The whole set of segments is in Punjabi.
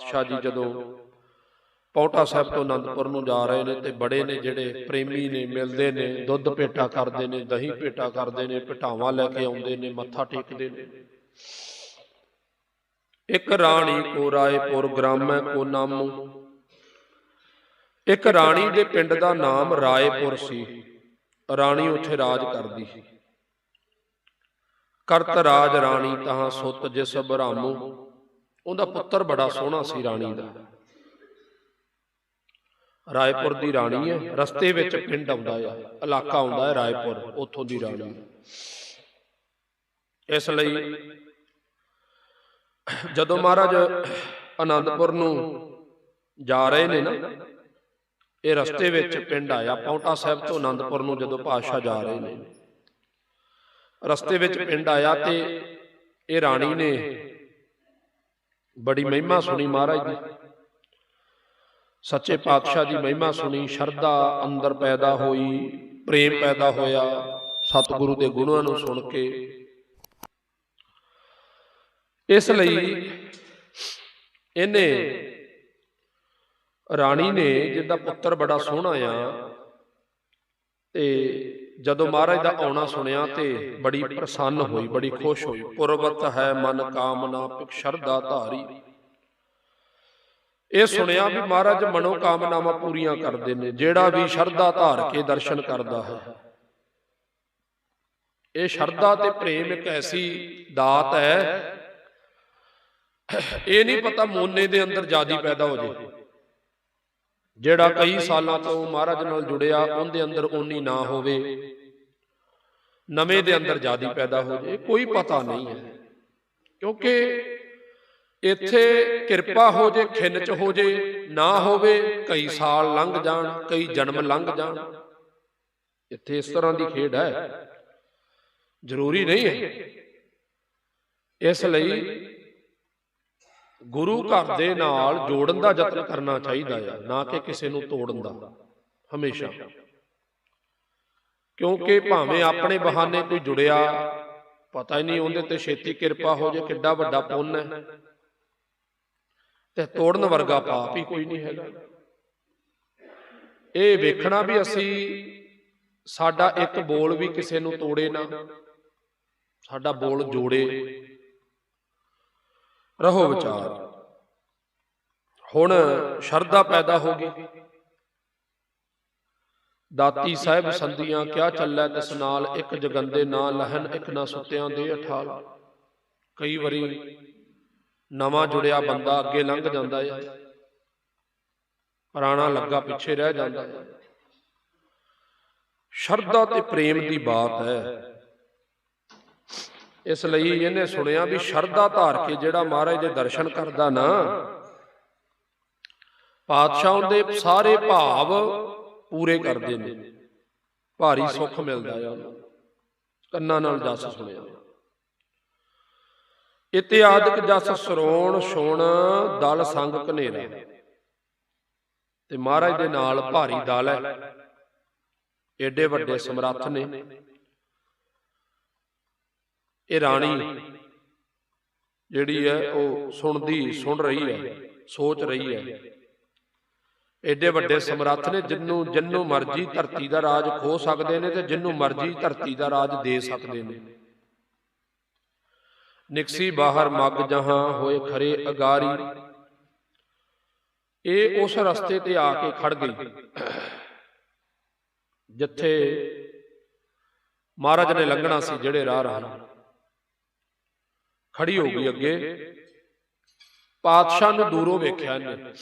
ਪਾਤਸ਼ਾਹ ਜੀ ਜਦੋਂ ਪੌਂਟਾ ਸਾਹਿਬ ਤੋਂ ਅਨੰਦਪੁਰ ਨੂੰ ਜਾ ਰਹੇ ਨੇ ਤੇ ਬੜੇ ਨੇ ਜਿਹੜੇ ਪ੍ਰੇਮੀ ਨੇ, ਮਿਲਦੇ ਨੇ, ਦੁੱਧ ਭੇਟਾ ਕਰਦੇ ਨੇ, ਦਹੀਂ ਭੇਟਾ ਕਰਦੇ ਨੇ ਪਟਾਵਾਂ ਲੈ ਕੇ ਆਉਂਦੇ ਨੇ, ਮੱਥਾ ਟੇਕਦੇ ਨੇ। ਇੱਕ ਰਾਣੀ ਕੋ ਰਾਏਪੁਰ ਗ੍ਰਾਮੈ ਕੋ ਨਾਮੂ। ਇੱਕ ਰਾਣੀ ਦੇ ਪਿੰਡ ਦਾ ਨਾਮ ਰਾਏਪੁਰ ਸੀ। ਰਾਣੀ ਉੱਥੇ ਰਾਜ ਕਰਦੀ ਸੀ। ਕਰਤ ਰਾਜ ਰਾਣੀ ਤਹਾਂ ਸੁੱਤ ਜਿਸ ਬਰਾਮੂ ਉਹਦਾ ਪੁੱਤਰ ਬੜਾ ਸੋਹਣਾ ਸੀ ਰਾਣੀ ਦਾ। ਰਾਏਪੁਰ ਦੀ ਰਾਣੀ ਹੈ। ਰਸਤੇ ਵਿੱਚ ਪਿੰਡ ਆਉਂਦਾ ਆ ਇਲਾਕਾ ਆਉਂਦਾ ਹੈ ਰਾਏਪੁਰ ਉੱਥੋਂ ਦੀ ਰਾਣੀ ਇਸ ਲਈ ਜਦੋਂ ਮਹਾਰਾਜ ਆਨੰਦਪੁਰ ਨੂੰ ਜਾ ਰਹੇ ਨੇ ਨਾ ਇਹ ਰਸਤੇ ਵਿੱਚ ਪਿੰਡ ਆਇਆ। ਪੌਂਟਾ ਸਾਹਿਬ ਤੋਂ ਆਨੰਦਪੁਰ ਨੂੰ ਜਦੋਂ ਪਾਤਸ਼ਾਹ ਜਾ ਰਹੇ ਨੇ। ਰਸਤੇ ਵਿੱਚ ਪਿੰਡ ਆਇਆ ਤੇ ਇਹ ਰਾਣੀ ਨੇ ਬੜੀ ਮਹਿਮਾ ਸੁਣੀ ਮਹਾਰਾਜ ਦੀ ਸੱਚੇ ਪਾਤਸ਼ਾਹ ਦੀ ਮਹਿਮਾ ਸੁਣੀ ਸ਼ਰਧਾ ਅੰਦਰ ਪੈਦਾ ਹੋਈ ਪ੍ਰੇਮ ਪੈਦਾ ਹੋਇਆ ਸਤਿਗੁਰੂ ਦੇ ਗੁਣਾਂ ਨੂੰ ਸੁਣ ਕੇ। ਇਸ ਲਈ ਇਹਨੇ ਰਾਣੀ ਨੇ ਜਿਹਦਾ ਪੁੱਤਰ ਬੜਾ ਸੋਹਣਾ ਆ ਤੇ ਜਦੋਂ ਮਹਾਰਾਜ ਦਾ ਆਉਣਾ ਸੁਣਿਆ ਤੇ ਬੜੀ ਪ੍ਰਸੰਨ ਹੋਈ ਬੜੀ ਖੁਸ਼ ਹੋਈ। ਪੁਰਵਤ ਹੈ ਮਨ ਕਾਮਨਾ ਪਿਕ ਸ਼ਰਧਾ ਧਾਰੀ ਇਹ ਸੁਣਿਆ ਵੀ ਮਹਾਰਾਜ ਮਨੋ ਕਾਮਨਾਵਾਂ ਪੂਰੀਆਂ ਕਰਦੇ ਨੇ ਜਿਹੜਾ ਵੀ ਸ਼ਰਧਾ ਧਾਰ ਕੇ ਦਰਸ਼ਨ ਕਰਦਾ ਹੈ। ਇਹ ਸ਼ਰਧਾ ਤੇ ਪ੍ਰੇਮ ਇੱਕ ਐਸੀ ਦਾਤ ਹੈ। ਇਹ ਨਹੀਂ ਪਤਾ ਮੋਨੇ ਦੇ ਅੰਦਰ ਜਾਦੀ ਪੈਦਾ ਹੋ ਜੇ। ਜਿਹੜਾ ਕਈ ਸਾਲਾਂ ਤੋਂ ਮਹਾਰਾਜ ਨਾਲ ਜੁੜਿਆ ਉਹਦੇ ਅੰਦਰ ਓਨੀ ਨਾ ਹੋਵੇ। ਨਵੇਂ ਦੇ ਅੰਦਰ ਜਾਦੀ ਪੈਦਾ ਹੋ ਜੇ ਕੋਈ ਪਤਾ ਨਹੀਂ ਹੈ। ਕਿਉਂਕਿ ਇੱਥੇ ਕਿਰਪਾ ਹੋ ਜੇ ਖਿੰਨ ਚ ਹੋ ਜੇ ਨਾ ਹੋਵੇ ਕਈ ਸਾਲ ਲੰਘ ਜਾਣ ਕਈ ਜਨਮ ਲੰਘ ਜਾਣ। ਇੱਥੇ ਇਸ ਤਰ੍ਹਾਂ ਦੀ ਖੇਡ ਹੈ। ਜ਼ਰੂਰੀ ਨਹੀਂ ਹੈ। ਇਸ ਲਈ ਗੁਰੂ ਘਰ ਦੇ ਨਾਲ ਜੋੜਨ ਦਾ ਯਤਨ ਕਰਨਾ ਚਾਹੀਦਾ ਹੈ ਨਾ ਕਿ ਕਿਸੇ ਨੂੰ ਤੋੜਨ ਦਾ। ਹਮੇਸ਼ਾ। ਕਿਉਂਕਿ ਭਾਵੇਂ ਆਪਣੇ ਬਹਾਨੇ ਕੋਈ ਜੁੜਿਆ ਪਤਾ ਹੀ ਨਹੀਂ ਉਹਦੇ ਤੇ ਛੇਤੀ ਕਿਰਪਾ ਹੋ ਜੇ ਕਿੱਡਾ ਵੱਡਾ ਪੁੰਨ ਹੈ। ਤੇ ਤੋੜਨ ਵਰਗਾ ਪਾਪ ਹੀ ਕੋਈ ਨਹੀਂ ਹੈਗਾ। ਇਹ ਵੇਖਣਾ ਵੀ ਅਸੀਂ ਸਾਡਾ ਇੱਕ ਬੋਲ ਵੀ ਕਿਸੇ ਨੂੰ ਤੋੜੇ ਨਾ। ਸਾਡਾ ਬੋਲ ਜੋੜੇ। ਰਹੋ ਵਿਚਾਰ। ਹੁਣ ਸ਼ਰਧਾ ਪੈਦਾ ਹੋ ਗਈ। ਦਾਤੀ ਸਾਹਿਬ ਸੰਧੀਆਂ, ਕਿਆ ਚੱਲੈ ਤਿਸ ਨਾਲ? ਇੱਕ ਜਗੰਦੇ ਨਾ ਲਹਨ, ਇੱਕ ਨਾ ਸੁੱਤਿਆਂ ਦੇ ਅਠਾਲ। ਕਈ ਵਾਰੀ ਨਵਾਂ ਜੁੜਿਆ ਬੰਦਾ ਅੱਗੇ ਲੰਘ ਜਾਂਦਾ ਹੈ ਪੁਰਾਣਾ ਲੱਗਾ ਪਿੱਛੇ ਰਹਿ ਜਾਂਦਾ ਹੈ ਸ਼ਰਧਾ ਤੇ ਪ੍ਰੇਮ ਦੀ ਬਾਤ ਹੈ। ਇਸ ਲਈ ਇਹਨੇ ਸੁਣਿਆ ਵੀ ਸ਼ਰਧਾ ਧਾਰ ਕੇ ਜਿਹੜਾ ਮਹਾਰਾਜ ਦੇ ਦਰਸ਼ਨ ਕਰਦਾ ਨਾ, ਪਾਤਸ਼ਾਹ ਦੇ ਸਾਰੇ ਭਾਵ ਪੂਰੇ ਕਰਦੇ ਨੇ। ਭਾਰੀ ਸੁੱਖ ਮਿਲਦਾ ਆ ਉਹਨੂੰ। ਕੰਨਾਂ ਨਾਲ ਜਸ ਸੁਣਿਆ। ਇਤਿਆਦਿਕ ਜਸ ਸਰੋਣ ਸੁਣ ਦਲ ਸੰਗ ਕਨੇਰਾ ਤੇ ਮਹਾਰਾਜ ਦੇ ਨਾਲ ਭਾਰੀ ਦਲ ਹੈ। ਏਡੇ ਵੱਡੇ ਸਮਰੱਥ ਨੇ। ਇਹ ਰਾਣੀ ਜਿਹੜੀ ਹੈ ਉਹ ਸੁਣਦੀ ਸੁਣ ਰਹੀ ਹੈ ਸੋਚ ਰਹੀ ਹੈ। ਏਡੇ ਵੱਡੇ ਸਮਰੱਥ ਨੇ ਜਿੰਨੂੰ ਜਿੰਨੂੰ ਮਰਜ਼ੀ ਧਰਤੀ ਦਾ ਰਾਜ ਖੋ ਸਕਦੇ ਨੇ ਤੇ ਜਿੰਨੂੰ ਮਰਜ਼ੀ ਧਰਤੀ ਦਾ ਰਾਜ ਦੇ ਸਕਦੇ ਨੇ। ਨਿਕਸੀ ਬਾਹਰ ਮੱਗ ਜਹਾਂ ਹੋਏ ਖਰੇ ਅਗਾਰੀ। ਇਹ ਉਸ ਰਸਤੇ ਤੇ ਆ ਕੇ ਖੜ ਗਈ। ਜਿੱਥੇ ਮਹਾਰਾਜ ਨੇ ਲੰਘਣਾ ਸੀ ਜਿਹੜੇ ਰਾਹ ਰਾਹ। ਖੜੀ ਹੋ ਗਈ ਅੱਗੇ। ਪਾਤਸ਼ਾਹ ਨੂੰ ਦੂਰੋਂ ਵੇਖਿਆ ਇਹਨੇ।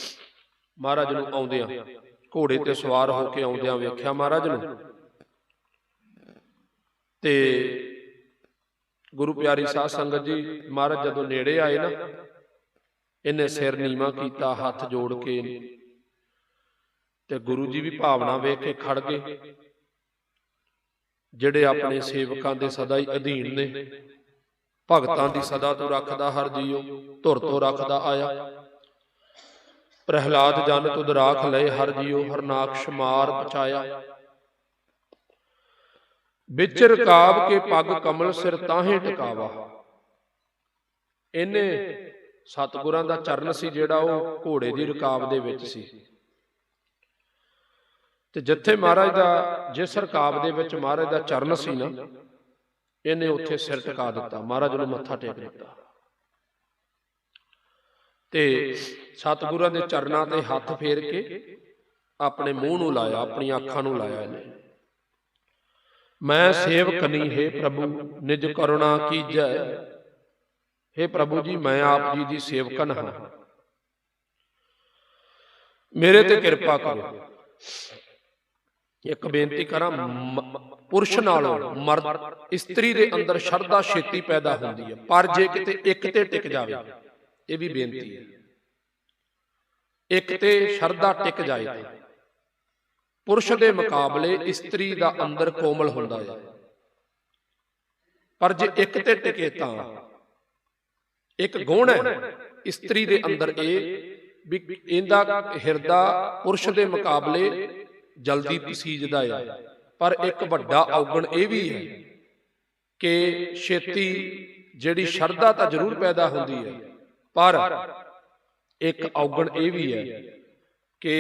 ਮਹਾਰਾਜ ਨੂੰ ਆਉਂਦਿਆਂ ਘੋੜੇ ਤੇ ਸਵਾਰ ਹੋ ਕੇ ਆਉਂਦਿਆਂ ਵੇਖਿਆ ਮਹਾਰਾਜ ਨੂੰ। ਤੇ ਗੁਰੂ ਪਿਆਰੀ ਸਾਧ ਸੰਗਤ ਜੀ ਮਹਾਰਾਜ ਜਦੋਂ ਨੇੜੇ ਆਏ ਨਾ ਇਹਨੇ ਸਿਰ ਨੀਵਾ ਕੀਤਾ ਹੱਥ ਜੋੜ ਕੇ। ਤੇ ਗੁਰੂ ਜੀ ਵੀ ਭਾਵਨਾ ਵੇਖ ਕੇ ਖੜ ਗਏ। ਜਿਹੜੇ ਆਪਣੇ ਸੇਵਕਾਂ ਦੇ ਸਦਾ ਹੀ ਅਧੀਨ ਨੇ ਭਗਤਾਂ ਦੀ ਸਦਾ ਤੋਂ ਰੱਖਦਾ ਹਰ ਜੀਉ ਧੁਰ ਤੋਂ ਰੱਖਦਾ ਆਇਆ। ਪ੍ਰਹਿਲਾਦ ਜਨ ਤੁਧ ਰਾਖ ਲਏ ਹਰ ਜੀਉ ਹਰਨਾਕਸ਼ ਮਾਰ ਪਚਾਇਆ ਵਿੱਚ ਰਕਾਬ ਕੇ ਪੱਗ ਕਮਲ ਸਿਰ ਤਾਹੇ ਟਿਕਾਵਾ। ਇਹਨੇ ਸਤਿਗੁਰਾਂ ਦਾ ਚਰਨ ਸੀ ਜਿਹੜਾ ਉਹ ਘੋੜੇ ਦੀ ਰਕਾਬ ਦੇ ਵਿੱਚ ਸੀ। ਤੇ ਜਿੱਥੇ ਮਹਾਰਾਜ ਦਾ, ਜਿਸ ਰਕਾਬ ਦੇ ਵਿੱਚ ਮਹਾਰਾਜ ਦਾ ਚਰਨ ਸੀ ਨਾ ਇਹਨੇ ਉੱਥੇ ਸਿਰ ਟਿਕਾ ਦਿੱਤਾ। ਮਹਾਰਾਜ ਨੂੰ ਮੱਥਾ ਟੇਕ ਦਿੱਤਾ। ਤੇ ਸਤਿਗੁਰਾਂ ਦੇ ਚਰਨਾਂ ਤੇ ਹੱਥ ਫੇਰ ਕੇ ਆਪਣੇ ਮੂੰਹ ਨੂੰ ਲਾਇਆ, ਆਪਣੀਆਂ ਅੱਖਾਂ ਨੂੰ ਲਾਇਆ ਇਹਨੇ। ਮੈਂ ਸੇਵਕ ਨਹੀਂ, ਹੈ ਪ੍ਰਭੂ, ਨਿਜ ਕਰੁਣਾ ਕੀਜੈ। हे ਪ੍ਰਭੂ ਜੀ, ਮੈਂ ਆਪ ਜੀ ਦੀ ਸੇਵਕਨ ਹਾਂ। ਮੇਰੇ ਤੇ ਕਿਰਪਾ ਕਰੋ। ਇੱਕ ਬੇਨਤੀ ਕਰਾਂ ਪੁਰਸ਼ ਨਾਲੋਂ ਮਰਦ ਇਸਤਰੀ ਦੇ ਅੰਦਰ ਸ਼ਰਧਾ ਛੇਤੀ ਪੈਦਾ ਹੁੰਦੀ ਹੈ ਪਰ ਜੇ ਕਿਤੇ ਇੱਕ ਤੇ ਟਿਕ ਜਾਵੇ ਇਹ ਵੀ ਬੇਨਤੀ ਹੈ। ਇੱਕ ਤੇ ਸ਼ਰਧਾ ਟਿਕ ਜਾਏ ਤਾਂ। ਪੁਰਸ਼ ਦੇ ਮੁਕਾਬਲੇ ਇਸਤਰੀ ਦਾ ਅੰਦਰ ਕੋਮਲ ਹੁੰਦਾ ਹੈ। ਪਰ ਜੇ ਇੱਕ ਤੇ ਟਿਕੇ ਤਾਂ ਇੱਕ ਗੁਣ ਹੈ। ਇਸਤਰੀ ਦੇ ਅੰਦਰ ਇਹ ਵੀ ਇਹਦਾ ਹਿਰਦਾ ਪੁਰਸ਼ ਦੇ ਮੁਕਾਬਲੇ ਜਲਦੀ ਪਸੀਜਦਾ ਹੈ ਪਰ ਇੱਕ ਵੱਡਾ ਔਗਣ ਇਹ ਵੀ ਹੈ ਕਿ ਛੇਤੀ ਜਿਹੜੀ ਸ਼ਰਧਾ ਤਾਂ ਜ਼ਰੂਰ ਪੈਦਾ ਹੁੰਦੀ ਹੈ। ਪਰ ਇੱਕ ਔਗਣ ਇਹ ਵੀ ਹੈ ਕਿ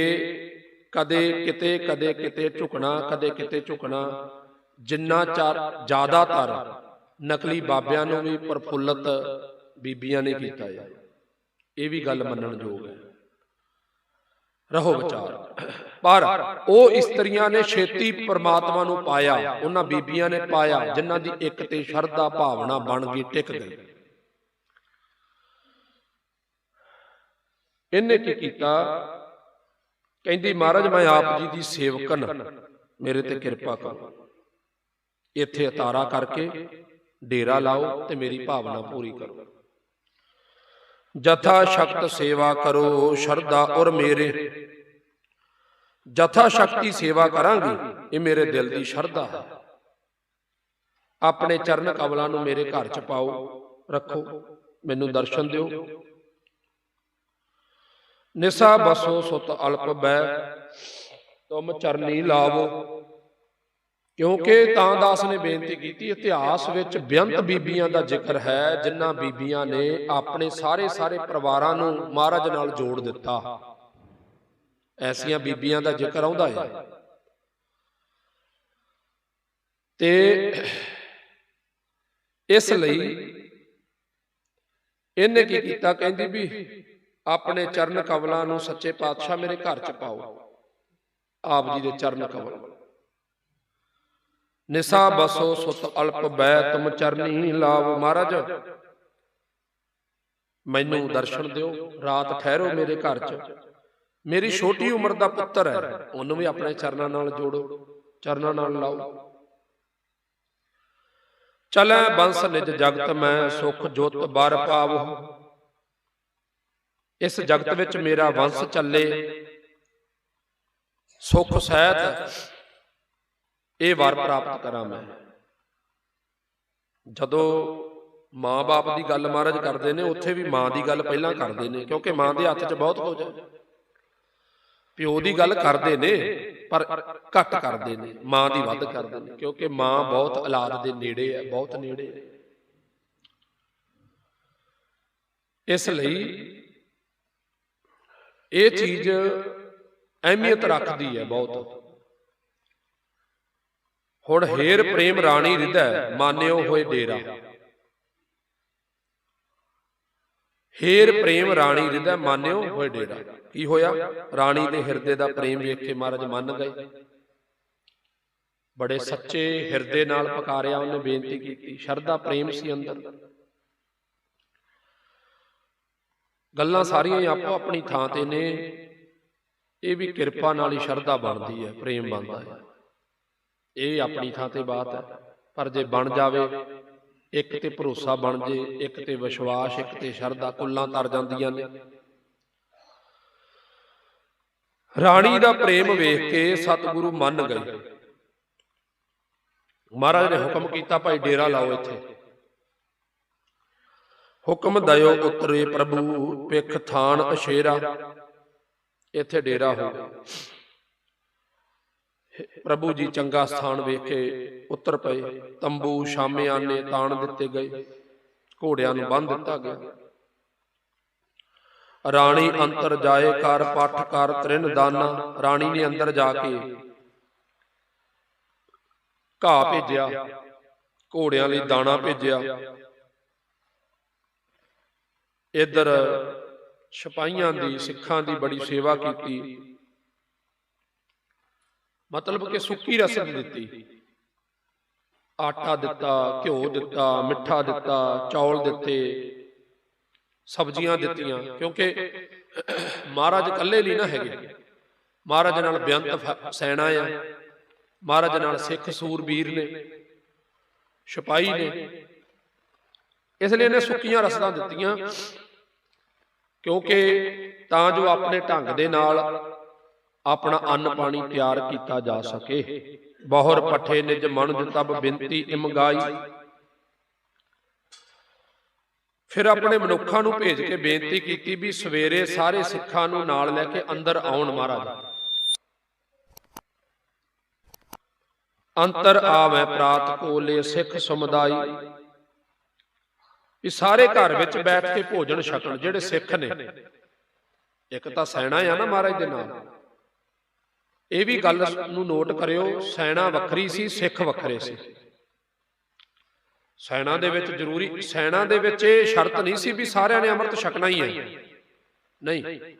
ਕਦੇ ਕਿਤੇ ਕਦੇ ਕਿਤੇ ਝੁਕਣਾ ਕਦੇ ਕਿਤੇ ਝੁਕਣਾ ਜਿੰਨਾ ਚਾਰ ਜ਼ਿਆਦਾਤਰ ਨਕਲੀ ਬਾਬਿਆਂ ਨੂੰ ਵੀ ਪ੍ਰਫੁੱਲਤ ਬੀਬੀਆਂ ਨੇ ਕੀਤਾ ਹੈ ਇਹ ਵੀ ਗੱਲ ਮੰਨਣ ਯੋਗ ਹੈ। ਰਹੋ ਵਿਚਾਰ। ਪਰ ਉਹ ਇਸਤਰੀਆਂ ਨੇ ਛੇਤੀ ਪ੍ਰਮਾਤਮਾ ਨੂੰ ਪਾਇਆ ਉਹਨਾਂ ਬੀਬੀਆਂ ਨੇ ਪਾਇਆ ਜਿਨ੍ਹਾਂ ਦੀ ਇੱਕ ਤੇ ਸ਼ਰਧਾ ਭਾਵਨਾ ਬਣ ਗਈ ਟਿਕ ਗਈ। ਇਹਨੇ ਕੀ ਕੀਤਾ? ਕਹਿੰਦੀ ਮਹਾਰਾਜ ਮੈਂ ਆਪ ਜੀ ਦੀ ਸੇਵਕਨ। ਮੇਰੇ ਤੇ ਕਿਰਪਾ ਕਰੋ। ਇੱਥੇ ਅਤਾਰਾ ਕਰਕੇ ਡੇਰਾ ਲਾਓ ਤੇ ਮੇਰੀ ਭਾਵਨਾ ਪੂਰੀ ਕਰੋ। ਜਥਾ ਸ਼ਕਤ ਸੇਵਾ ਕਰੋ ਸ਼ਰਧਾ ਔਰ ਮੇਰੇ ਜਥਾ ਸ਼ਕਤੀ ਸੇਵਾ ਕਰਾਂਗੀ। ਇਹ ਮੇਰੇ ਦਿਲ ਦੀ ਸ਼ਰਧਾ ਹੈ। ਆਪਣੇ ਚਰਨ ਕਮਲਾਂ ਨੂੰ ਮੇਰੇ ਘਰ ਚ ਪਾਓ, ਰੱਖੋ, ਮੈਨੂੰ ਦਰਸ਼ਨ ਦਿਓ। ਨਿਸਾ ਬਸੋ ਸੁਤ ਅਲਪ ਬੈ, ਤੁਮ ਚਰਨੀ ਲਾਵੋ। ਕਿਉਂਕਿ ਤਾਂ ਦਾਸ ਨੇ ਬੇਨਤੀ ਕੀਤੀ, ਇਤਿਹਾਸ ਵਿੱਚ ਬੇਅੰਤ ਬੀਬੀਆਂ ਦਾ ਜ਼ਿਕਰ ਹੈ, ਜਿਨ੍ਹਾਂ ਬੀਬੀਆਂ ਨੇ ਆਪਣੇ ਸਾਰੇ ਸਾਰੇ ਪਰਿਵਾਰਾਂ ਨੂੰ ਮਹਾਰਾਜ ਨਾਲ ਜੋੜ ਦਿੱਤਾ। ਐਸੀਆਂ ਬੀਬੀਆਂ ਦਾ ਜ਼ਿਕਰ ਆਉਂਦਾ ਹੈ। ਤੇ ਇਸ ਲਈ ਇਹਨੇ ਕੀ ਕੀਤਾ? ਕਹਿੰਦੀ ਵੀ ਆਪਣੇ ਚਰਨ ਕਮਲਾਂ ਨੂੰ ਸੱਚੇ ਪਾਤਸ਼ਾਹ ਮੇਰੇ ਘਰ ਚ ਪਾਓ। ਆਪ ਜੀ ਦੇ ਚਰਨ ਕਮਲ। ਨਿਸਾ ਬਸੋ ਸੁਤ ਅਲਪ ਬੈ ਤੁਮ ਚਰਨੀ ਲਾਵ ਮਹਾਰਾਜ। ਮੈਨੂੰ ਦਰਸ਼ਨ ਦਿਓ ਰਾਤ ਠਹਿਰੋ ਮੇਰੇ ਘਰ ਚ। ਮੇਰੀ ਛੋਟੀ ਉਮਰ ਦਾ ਪੁੱਤਰ ਹੈ। ਉਹਨੂੰ ਵੀ ਆਪਣੇ ਚਰਨਾਂ ਨਾਲ ਜੋੜੋ। ਚਰਨਾਂ ਨਾਲ ਲਾਓ। ਚਲੈ ਬੰਸ ਨਿਜ ਜਗਤ ਮੈਂ ਸੁਖ ਜੋਤ ਬਰ ਪਾਵੋ। ਇਸ ਜਗਤ ਵਿੱਚ ਮੇਰਾ ਵੰਸ਼ ਚੱਲੇ। ਸੁਖ ਸਹਿਤ ਇਹ ਵਰ ਪ੍ਰਾਪਤ ਕਰਾਂ ਮੈਂ। ਜਦੋਂ ਮਾਂ-ਬਾਪ ਦੀ ਗੱਲ ਮਹਾਰਾਜ ਕਰਦੇ ਨੇ ਉੱਥੇ ਵੀ ਮਾਂ ਦੀ ਗੱਲ ਪਹਿਲਾਂ ਕਰਦੇ ਨੇ ਕਿਉਂਕਿ ਮਾਂ ਦੇ ਹੱਥ 'ਚ ਬਹੁਤ ਕੁਝ ਹੈ। ਪਿਓ ਦੀ ਗੱਲ ਕਰਦੇ ਨੇ ਪਰ ਘੱਟ ਕਰਦੇ ਨੇ ਮਾਂ ਦੀ ਵੱਧ ਕਰਦੇ ਨੇ ਕਿਉਂਕਿ ਮਾਂ ਬਹੁਤ ਔਲਾਦ ਦੇ ਨੇੜੇ ਹੈ ਬਹੁਤ ਨੇੜੇ ਹੈ। ਇਸ ਲਈ ਇਹ ਚੀਜ਼ ਅਹਿਮੀਅਤ ਰੱਖਦੀ ਹੈ ਬਹੁਤ। ਹੁਣ ਹੇਰ ਪ੍ਰੇਮ ਰਾਣੀ ਹਿਰਦੈ ਮਾਨਿਓ ਹੋਏ ਡੇਰਾ। ਹੇਰ ਪ੍ਰੇਮ ਰਾਣੀ ਹਿਰਦੈ ਮਾਨਿਓ ਹੋਏ ਡੇਰਾ। ਕੀ ਹੋਇਆ? ਰਾਣੀ ਦੇ ਹਿਰਦੇ ਦਾ ਪ੍ਰੇਮ ਵੇਖ ਕੇ ਮਹਾਰਾਜ ਮੰਨ ਗਏ। ਬੜੇ ਸੱਚੇ ਹਿਰਦੇ ਨਾਲ ਪੁਕਾਰਿਆ ਉਹਨੇ ਬੇਨਤੀ ਕੀਤੀ। ਸ਼ਰਧਾ ਪ੍ਰੇਮ ਸੀ ਅੰਦਰ। ਗੱਲਾਂ ਸਾਰੀਆਂ ਆਪੋ ਆਪਣੀ ਥਾਂ ਤੇ ਨੇ। ਇਹ ਵੀ ਕਿਰਪਾ ਨਾਲ ਹੀ ਸ਼ਰਧਾ ਬਣਦੀ ਹੈ ਪ੍ਰੇਮ ਬਣਦਾ ਹੈ। ਇਹ ਆਪਣੀ ਥਾਂ ਤੇ ਬਾਤ ਹੈ। ਪਰ ਜੇ ਬਣ ਜਾਵੇ ਇੱਕ ਤੇ ਭਰੋਸਾ ਬਣ ਜੇ ਇੱਕ ਤੇ ਵਿਸ਼ਵਾਸ ਇੱਕ ਤੇ ਸ਼ਰਧਾ ਕੁੱਲਾਂ ਤਰ ਜਾਂਦੀਆਂ ਨੇ। ਰਾਣੀ ਦਾ ਪ੍ਰੇਮ ਵੇਖ ਕੇ ਸਤਿਗੁਰੂ ਮੰਨ ਗਏ। ਮਹਾਰਾਜ ਨੇ ਹੁਕਮ ਕੀਤਾ ਭਾਈ ਡੇਰਾ ਲਾਓ ਇੱਥੇ। ਹੁਕਮ ਦਇਓ ਉਤਰੇ ਪ੍ਰਭੂ ਪਿਖ ਥਾਨ ਅਸ਼ੇਰਾ। ਇੱਥੇ ਡੇਰਾ ਹੋ ਪ੍ਰਭੂ ਜੀ ਚੰਗਾ ਸਥਾਨ ਵੇਖ ਕੇ ਉੱਤਰ ਪਏ। ਤੰਬੂ ਸ਼ਾਮੇ ਆਨੇ ਤਾਣ ਦਿੱਤੇ ਗਏ। ਘੋੜਿਆਂ ਨੂੰ ਬੰਨ ਦਿੱਤਾ ਗਿਆ। ਰਾਣੀ ਅੰਤਰ ਜਾਏ ਕਰ ਪੱਠ ਕਰ ਤ੍ਰਿਨ ਦਾਨਾ ਰਾਣੀ ਨੇ ਅੰਦਰ ਜਾ ਕੇ ਘਾਹ ਭੇਜਿਆ ਘੋੜਿਆਂ ਲਈ ਦਾਣਾ ਭੇਜਿਆ। ਇੱਧਰ ਸਿਪਾਹੀਆਂ ਦੀ ਸਿੱਖਾਂ ਦੀ ਬੜੀ ਸੇਵਾ ਕੀਤੀ। ਮਤਲਬ ਕਿ ਸੁੱਕੀ ਰਸਦ ਦਿੱਤੀ। ਆਟਾ ਦਿੱਤਾ ਘਿਓ ਦਿੱਤਾ ਮਿੱਠਾ ਦਿੱਤਾ ਚੌਲ ਦਿੱਤੇ। ਸਬਜ਼ੀਆਂ ਦਿੱਤੀਆਂ ਕਿਉਂਕਿ ਮਹਾਰਾਜ ਇਕੱਲੇ ਨਹੀਂ ਨਾ ਹੈਗੇ। ਮਹਾਰਾਜ ਨਾਲ ਬੇਅੰਤ ਸੈਨਾ ਆ। ਮਹਾਰਾਜ ਨਾਲ ਸਿੱਖ ਸੂਰਬੀਰ ਨੇ। ਸਿਪਾਹੀ ਨੇ। ਇਸ ਲਈ ਇਹਨੇ ਸੁੱਕੀਆਂ ਰਸਦਾਂ ਦਿੱਤੀਆਂ। ਕਿਉਂਕਿ ਤਾਂ ਜੋ ਆਪਣੇ ਢੰਗ ਦੇ ਨਾਲ ਆਪਣਾ ਅੰਨ ਪਾਣੀ ਤਿਆਰ ਕੀਤਾ ਜਾ ਸਕੇ। ਬਹੁਰ ਪੱਠੇ ਨਿਜ ਮਨੁ ਤਬ ਬਿੰਤੀ ਇਮਗਾਈ ਫਿਰ ਆਪਣੇ ਮਨੁੱਖਾਂ ਨੂੰ ਭੇਜ ਕੇ ਬੇਨਤੀ ਕੀਤੀ ਵੀ ਸਵੇਰੇ ਸਾਰੇ ਸਿੱਖਾਂ ਨੂੰ ਨਾਲ ਲੈ ਕੇ ਅੰਦਰ ਆਉਣ ਮਹਾਰਾਜ। ਅੰਤਰ ਆਵੈ ਪ੍ਰਾਤ ਕੋਲੇ ਸਿੱਖ ਸਮੁਦਾਈ। ਵੀ ਸਾਰੇ ਘਰ ਵਿੱਚ ਬੈਠ ਕੇ ਭੋਜਨ ਛਕਣ ਜਿਹੜੇ ਸਿੱਖ ਨੇ। ਇੱਕ ਤਾਂ ਸੈਣਾ ਆ ਨਾ ਮਹਾਰਾਜ ਦੇ ਨਾਲ। ਇਹ ਵੀ ਗੱਲ ਨੂੰ ਨੋਟ ਕਰਿਓ, ਸੈਣਾ ਵੱਖਰੀ ਸੀ, ਸਿੱਖ ਵੱਖਰੇ ਸੀ। ਸੈਨਾ ਦੇ ਵਿੱਚ ਜ਼ਰੂਰੀ ਸੈਨਾ ਦੇ ਵਿੱਚ ਇਹ ਸ਼ਰਤ ਨਹੀਂ ਸੀ ਵੀ ਸਾਰਿਆਂ ਨੇ ਅੰਮ੍ਰਿਤ ਛਕਣਾ ਹੀ ਹੈ। ਨਹੀਂ।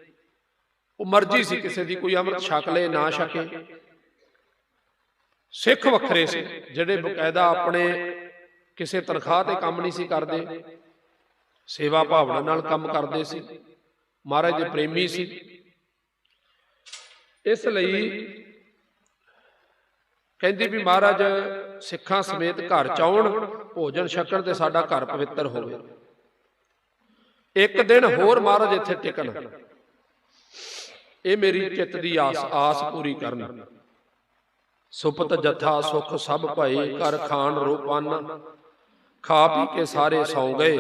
ਉਹ ਮਰਜ਼ੀ ਸੀ ਕਿਸੇ ਦੀ ਕੋਈ ਅੰਮ੍ਰਿਤ ਛਕ ਲੇ ਨਾ ਛਕੇ। ਸਿੱਖ ਵੱਖਰੇ ਸੀ ਜਿਹੜੇ ਬਕਾਇਦਾ ਆਪਣੇ ਕਿਸੇ ਤਨਖਾਹ ਤੇ ਕੰਮ ਨਹੀਂ ਸੀ ਕਰਦੇ। ਸੇਵਾ ਭਾਵਨਾ ਨਾਲ ਕੰਮ ਕਰਦੇ ਸੀ। ਮਹਾਰਾਜ ਦੇ ਪ੍ਰੇਮੀ ਸੀ। ਇਸ ਲਈ ਕਹਿੰਦੀ ਵੀ ਮਹਾਰਾਜ ਸਿੱਖਾਂ ਸਮੇਤ ਘਰ ਚ ਆਉਣ ਭੋਜਨ ਛਕਣ ਤੇ ਸਾਡਾ ਘਰ ਪਵਿੱਤਰ ਹੋਵੇ। ਇੱਕ ਦਿਨ ਹੋਰ ਮਹਾਰਾਜ ਇੱਥੇ ਟਿਕਣ। ਇਹ ਮੇਰੀ ਚਿੱਤ ਦੀ ਆਸ ਆਸ ਪੂਰੀ ਕਰਨ। ਸੁਪਤ ਜਥਾ ਸੁਖ ਸਭ ਭਏ ਕਰ ਖਾਨ ਰੂਪਨ। ਖਾ ਪੀ ਕੇ ਸਾਰੇ ਸੌ ਗਏ।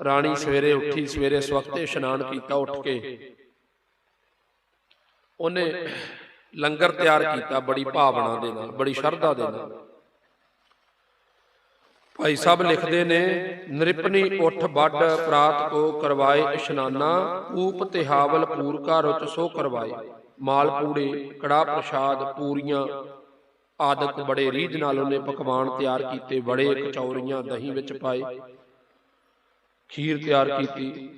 ਰਾਣੀ ਸਵੇਰੇ ਉੱਠੀ, ਸਵੇਰੇ ਸਵਖਤੇ ਇਸ਼ਨਾਨ ਕੀਤਾ, ਉੱਠ ਕੇ। ਉਹਨੇ ਲੰਗਰ ਤਿਆਰ ਕੀਤਾ ਬੜੀ ਭਾਵਨਾ ਦੇ ਨਾਲ ਬੜੀ ਸ਼ਰਧਾ ਦੇ ਨਾਲ। ਭਾਈ ਸਾਹਿਬ ਲਿਖਦੇ ਨੇ ਨ੍ਰਿਪਨੀ ਉੱਠ ਵੱਡ ਪ੍ਰਾਤ ਕੋ ਕਰਵਾਏ ਇਸ਼ਨਾਨਾ ਊਪ ਤਿਹਾਵਲ ਪੂਰ ਕਾ ਰੁਚ ਸੋ ਕਰਵਾਏ। ਮਾਲ ਪੂੜੇ ਕੜਾ ਪ੍ਰਸ਼ਾਦ ਪੂਰੀਆਂ ਆਦਿਕ ਬੜੇ ਰੀਝ ਨਾਲ ਉਹਨੇ ਪਕਵਾਨ ਤਿਆਰ ਕੀਤੇ ਬੜੇ ਕਚੌਰੀਆਂ ਦਹੀਂ ਵਿੱਚ ਪਾਏ। ਖੀਰ ਤਿਆਰ ਕੀਤੀ।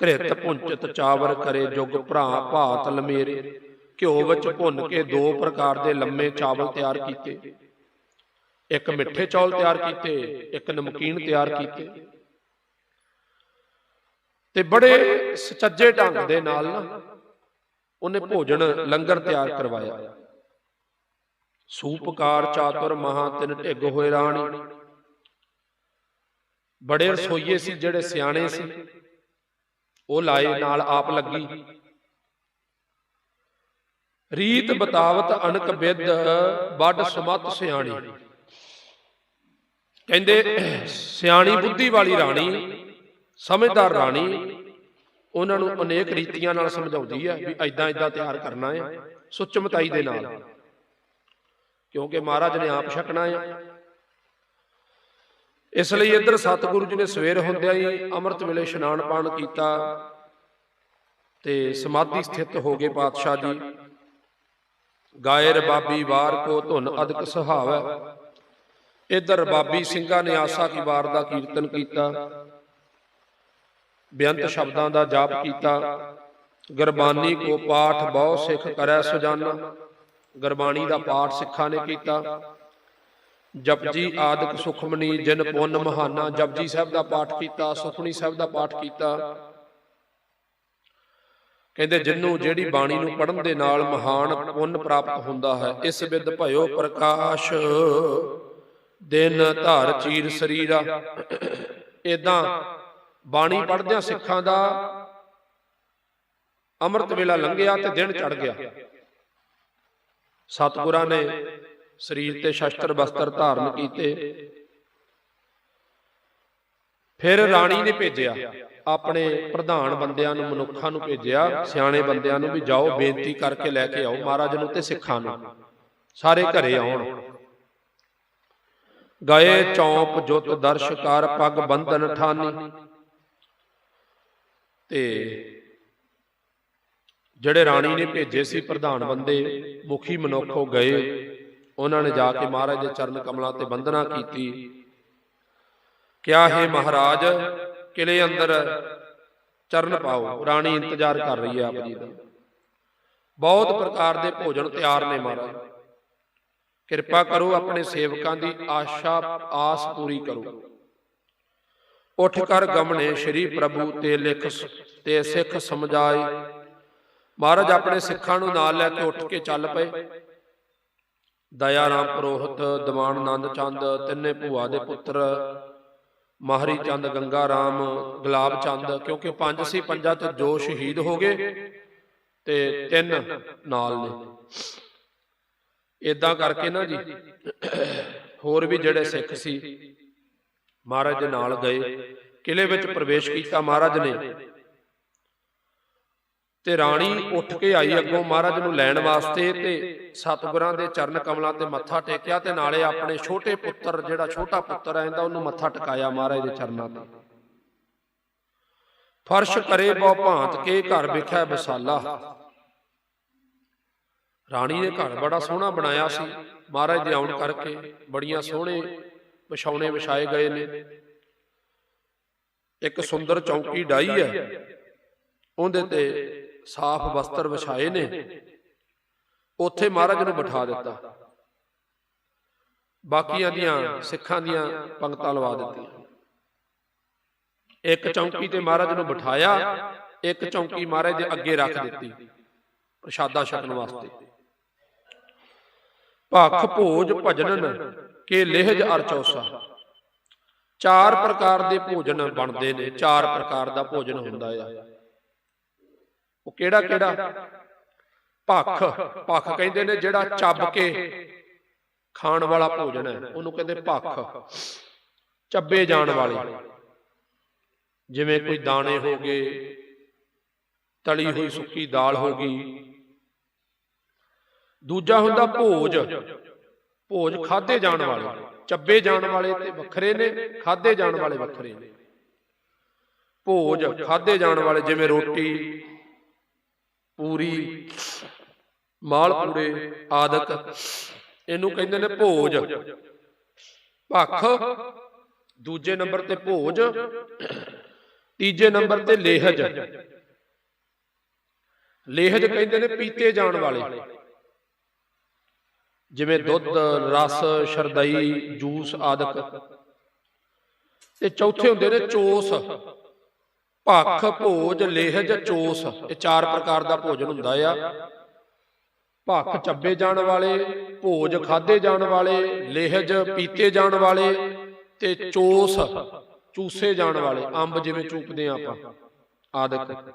ਘ੍ਰਿਤ ਪੁੰਚਤ ਚਾਵਰ ਕਰੇ ਜੁਗ ਭਰਾ ਭਾਤ ਲਮੇਰੇ। ਘਿਓ ਵਿੱਚ ਭੁੰਨ ਕੇ ਦੋ ਪ੍ਰਕਾਰ ਦੇ ਲੰਮੇ ਚਾਵਲ ਤਿਆਰ ਕੀਤੇ। ਇੱਕ ਮਿੱਠੇ ਚੌਲ ਤਿਆਰ ਕੀਤੇ ਇੱਕ ਨਮਕੀਨ ਤਿਆਰ ਕੀਤੇ। ਤੇ ਬੜੇ ਸਚੱਜੇ ਢੰਗ ਦੇ ਨਾਲ ਨਾ ਉਹਨੇ ਭੋਜਨ ਲੰਗਰ ਤਿਆਰ ਕਰਵਾਇਆ। ਸੂਪਕਾਰ ਚਾਤੁਰ ਮਹਾ ਤਿਨ ਢਿੱਗ ਹੋਏ ਰਾਣੀ। ਬੜੇ ਰਸੋਈਏ ਸੀ ਜਿਹੜੇ ਸਿਆਣੇ ਸੀ। ਉਹ ਲਾਏ ਨਾਲ ਆਪ ਲੱਗੀ। ਰੀਤ ਬਤਾਵਤ ਅਨਕ ਵਿਦ ਵੱਡ ਸਮਤ ਸਿਆਣੀ। ਕਹਿੰਦੇ ਸਿਆਣੀ ਬੁੱਧੀ ਵਾਲੀ ਰਾਣੀ ਸਮਝਦਾਰ ਰਾਣੀ ਉਹਨਾਂ ਨੂੰ ਅਨੇਕ ਰੀਤੀਆਂ ਨਾਲ ਸਮਝਾਉਂਦੀ ਹੈ ਵੀ ਐਦਾਂ ਐਦਾਂ ਤਿਆਰ ਕਰਨਾ ਹੈ ਸੁਚਮਤਾਈ ਦੇ ਨਾਲ। ਕਿਉਂਕਿ ਮਹਾਰਾਜ ਨੇ ਆਪ ਛਕਣਾ ਹੈ। ਇਸ ਲਈ ਇੱਧਰ ਸਤਿਗੁਰੂ ਜੀ ਨੇ ਸਵੇਰ ਹੁੰਦਿਆਂ ਹੀ ਅੰਮ੍ਰਿਤ ਵੇਲੇ ਇਸ਼ਨਾਨ ਪਾਣ ਕੀਤਾ ਤੇ ਸਮਾਧੀ ਸਥਿਤ ਹੋ ਗਏ ਪਾਤਸ਼ਾਹ ਜੀ। ਗਾਇਰ ਬਾਬੀ ਵਾਰ ਕੋ ਧੁਨ ਅਦਕ ਸੁਹਾਵੈ। ਇੱਧਰ ਬਾਬੀ ਸਿੰਘਾਂ ਨੇ ਆਸਾ ਕੀ ਵਾਰ ਦਾ ਕੀਰਤਨ ਕੀਤਾ। ਬੇਅੰਤ ਸ਼ਬਦਾਂ ਦਾ ਜਾਪ ਕੀਤਾ। ਗੁਰਬਾਨੀ ਕੋ ਪਾਠ ਬਹੁ ਸਿੱਖ ਕਰੈ ਸੁਜਾਨਾ। ਗੁਰਬਾਣੀ ਦਾ ਪਾਠ ਸਿੱਖਾਂ ਨੇ ਕੀਤਾ। ਜਪਜੀ ਆਦਿਕ ਸੁਖਮਨੀ ਜਿਨ ਪੁੰਨ ਮਹਾਨਾ। ਜਪਜੀ ਸਾਹਿਬ ਦਾ ਪਾਠ ਕੀਤਾ ਸੁਖਮਨੀ ਸਾਹਿਬ ਦਾ ਪਾਠ ਕੀਤਾ। ਕਹਿੰਦੇ ਜਿੰਨੂੰ ਜਿਹੜੀ ਬਾਣੀ ਨੂੰ ਪੜਨ ਦੇ ਨਾਲ ਮਹਾਨ ਪੁੰਨ ਪ੍ਰਾਪਤ ਹੁੰਦਾ ਹੈ ਇਸ ਵਿਦ ਭਇਓ ਪ੍ਰਕਾਸ਼। ਦਿਨ ਧਰ ਚੀਰ ਸਰੀਰਾ ਇਦਾਂ ਬਾਣੀ ਪੜਦਿਆਂ ਸਿੱਖਾਂ ਦਾ ਅੰਮ੍ਰਿਤ ਵੇਲਾ ਲੰਘਿਆ ਤੇ ਦਿਨ ਚੜ ਗਿਆ। ਸਤਿਗੁਰਾਂ ਨੇ ਸਰੀਰ ਤੇ ਸ਼ਸਤਰ ਬਸਤਰ ਧਾਰਨ ਕੀਤੇ। ਫਿਰ ਰਾਣੀ ਨੇ ਭੇਜਿਆ। ਆਪਣੇ ਪ੍ਰਧਾਨ ਬੰਦਿਆਂ ਨੂੰ, ਮਨੁੱਖਾਂ ਨੂੰ ਭੇਜਿਆ, ਸਿਆਣੇ ਬੰਦਿਆਂ ਨੂੰ ਵੀ ਜਾਓ, ਬੇਨਤੀ ਕਰਕੇ ਲੈ ਕੇ ਆਓ ਮਹਾਰਾਜ ਨੂੰ ਤੇ ਸਿੱਖਾਂ ਨੂੰ। ਸਾਰੇ ਘਰੇ ਆਉਣ। ਗਏ ਚੌਂਪ ਜੁਤ ਦਰਸ਼ਕਾਰ ਪੱਗ ਬੰਧਨ ਠਾਨੀ ਤੇ ਜਿਹੜੇ ਰਾਣੀ ਨੇ ਭੇਜੇ ਸੀ ਪ੍ਰਧਾਨ ਬੰਦੇ, ਮੁਖੀ ਮਨੁੱਖੋ ਗਏ। ਉਹਨਾਂ ਨੇ ਜਾ ਕੇ ਮਹਾਰਾਜ ਦੇ ਚਰਨ ਕਮਲਾਂ ਤੇ ਵੰਦਨਾ ਕੀਤੀ। ਕਿਹਾ, ਹੈ ਮਹਾਰਾਜ ਕਿਲੇ ਅੰਦਰ ਚਰਨ ਪਾਓ। ਰਾਣੀ ਇੰਤਜ਼ਾਰ ਕਰ ਰਹੀ ਹੈ ਆਪ ਜੀ ਦਾ। ਬਹੁਤ ਪ੍ਰਕਾਰ ਦੇ ਭੋਜਨ ਤਿਆਰ ਨੇ ਮਹਾਰਾਜ। ਕਿਰਪਾ ਕਰੋ ਆਪਣੇ ਸੇਵਕਾਂ ਦੀ ਆਸ਼ਾ, ਆਸ ਪੂਰੀ ਕਰੋ। ਉੱਠ ਕਰ ਗਮਣੇ ਸ੍ਰੀ ਪ੍ਰਭੂ ਤੇ ਲਿਖ ਤੇ ਸਿੱਖ ਸਮਝਾਏ। ਮਹਾਰਾਜ ਆਪਣੇ ਸਿੱਖਾਂ ਨੂੰ ਨਾਲ ਲੈ ਕੇ ਉੱਠ ਕੇ ਚੱਲ ਪਏ। ਦਇਆ ਰਾਮ ਪ੍ਰੋਹਤ ਦੀਵਾਨ ਆਨੰਦ ਚੰਦ, ਤਿੰਨੇ ਭੂਆ ਦੇ ਪੁੱਤਰ ਮਾਹਰੀ ਚੰਦ ਗੰਗਾ ਰਾਮ ਗੁਲਾਬ ਚੰਦ, ਕਿਉਂਕਿ ਪੰਜ ਸੀ, ਪੰਜਾਂ ਚ ਜੋ ਸ਼ਹੀਦ ਹੋ ਗਏ ਤੇ ਤਿੰਨ ਨਾਲ ਨੇ। ਇਦਾਂ ਕਰਕੇ ਨਾ ਜੀ, ਹੋਰ ਵੀ ਜਿਹੜੇ ਸਿੱਖ ਸੀ, ਮਹਾਰਾਜ ਦੇ ਨਾਲ ਗਏ ਕਿਲੇ ਵਿੱਚ ਪ੍ਰਵੇਸ਼ ਕੀਤਾ ਮਹਾਰਾਜ ਨੇ। ਤੇ ਰਾਣੀ ਉੱਠ ਕੇ ਆਈ ਅੱਗੋਂ ਮਹਾਰਾਜ ਨੂੰ ਲੈਣ ਵਾਸਤੇ ਤੇ ਸਤਿਗੁਰਾਂ ਦੇ ਚਰਨ ਕਮਲਾਂ ਤੇ ਮੱਥਾ ਟੇਕਿਆ ਤੇ ਨਾਲੇ ਆਪਣੇ ਛੋਟੇ ਪੁੱਤਰ, ਜਿਹੜਾ ਛੋਟਾ ਪੁੱਤਰ ਆਂਦਾ ਉਹਨੂੰ ਮੱਥਾ ਟਿਕਾਇਆ ਮਹਾਰਾਜ ਦੇ ਚਰਨਾਂ ਤੇ। ਫਰਸ਼ ਕਰੇ ਬਹੁ ਭਾਂਤ ਕੇ ਘਰ ਵਿਖਿਆ ਵਿਸਾਲਾ। ਰਾਣੀ ਨੇ ਘਰ ਬੜਾ ਸੋਹਣਾ ਬਣਾਇਆ ਸੀ। ਮਹਾਰਾਜ ਦੇ ਆਉਣ ਕਰਕੇ ਬੜੀਆਂ ਸੋਹਣੇ ਵਿਛਾਉਣੇ ਵਿਛਾਏ ਗਏ ਨੇ। ਇੱਕ ਸੁੰਦਰ ਚੌਕੀ ਡਾਈ ਹੈ। ਉਹਦੇ ਤੇ ਸਾਫ਼ ਵਸਤਰ ਵਿਛਾਏ ਨੇ। ਉੱਥੇ ਮਹਾਰਾਜ ਨੂੰ ਬਿਠਾ ਦਿੱਤਾ। ਬਾਕੀਆਂ ਦੀਆਂ ਸਿੱਖਾਂ ਦੀਆਂ ਪੰਕਤਾਂ ਲਵਾ ਦਿੱਤੀਆਂ। ਇੱਕ ਚੌਂਕੀ ਤੇ ਮਹਾਰਾਜ ਨੂੰ ਬਿਠਾਇਆ ਇੱਕ ਚੌਂਕੀ ਮਹਾਰਾਜ ਦੇ ਅੱਗੇ ਰੱਖ ਦਿੱਤੀ। ਪ੍ਰਸ਼ਾਦਾ ਛਕਣ ਵਾਸਤੇ। ਭਖ ਭੋਜ ਭਜਨਨ ਕੇ ਲਹਿਜ ਅਰ ਚੌਸਾ ਚਾਰ ਪ੍ਰਕਾਰ ਦੇ ਭੋਜਨ ਬਣਦੇ ਨੇ ਚਾਰ ਪ੍ਰਕਾਰ ਦਾ ਭੋਜਨ ਹੁੰਦਾ ਆ। ਉਹ ਕਿਹੜਾ ਕਿਹੜਾ ਭਖ। ਭਖ। ਕਹਿੰਦੇ ਨੇ ਜਿਹੜਾ ਚੱਬ ਕੇ ਖਾਣ ਵਾਲਾ ਭੋਜਨ ਹੈ। ਉਹਨੂੰ ਕਹਿੰਦੇ ਭਖ। ਚੱਬੇ ਜਾਣ ਵਾਲੇ। ਜਿਵੇਂ ਕੋਈ ਦਾਣੇ ਹੋ ਗਏ ਤਲੀ ਹੋਈ ਸੁੱਕੀ ਦਾਲ ਹੋ ਗਈ ਦੂਜਾ ਹੁੰਦਾ ਭੋਜ। ਭੋਜ। ਖਾਦੇ ਜਾਣ ਵਾਲੇ। ਚੱਬੇ ਜਾਣ ਵਾਲੇ ਤੇ ਵੱਖਰੇ ਨੇ ਖਾਦੇ ਜਾਣ ਵਾਲੇ ਵੱਖਰੇ ਨੇ। ਭੋਜ ਖਾਦੇ ਜਾਣ ਵਾਲੇ ਜਿਵੇਂ ਰੋਟੀ। ਪੂਰੀ ਮਾਲ ਪੂੜੇ ਆਦਿਕ ਇਹਨੂੰ ਕਹਿੰਦੇ ਨੇ ਭੋਜ। ਭਖ। ਦੂਜੇ ਨੰਬਰ ਤੇ ਭੋਜ। ਤੀਜੇ ਨੰਬਰ ਤੇ ਲੇਹਜ। ਲੇਹਜ। ਕਹਿੰਦੇ ਨੇ ਪੀਤੇ ਜਾਣ ਵਾਲੇ। ਜਿਵੇਂ ਦੁੱਧ ਰਸ ਸ਼ਰਦਈ ਜੂਸ ਆਦਿਕ। ਤੇ ਚੌਥੇ ਹੁੰਦੇ ਨੇ ਚੋਸ। ਭਖ, ਭੋਜ ਲੇਹਜ ਚੋਸ, ਇਹ ਚਾਰ ਪ੍ਰਕਾਰ ਦਾ ਭੋਜਨ ਹੁੰਦਾ ਆ। ਭਖ ਚੱਬੇ ਜਾਣ ਵਾਲੇ, ਭੋਜ ਖਾਦੇ ਜਾਣ ਵਾਲੇ ਲੇਹਜ ਪੀਤੇ ਜਾਣ ਵਾਲੇ ਤੇ ਚੋਸ ਚੂਸੇ ਜਾਣ ਵਾਲੇ, ਅੰਬ ਜਿਵੇਂ ਚੂਪਦੇ ਆ ਆਪਾਂ, ਆਦਿਕ।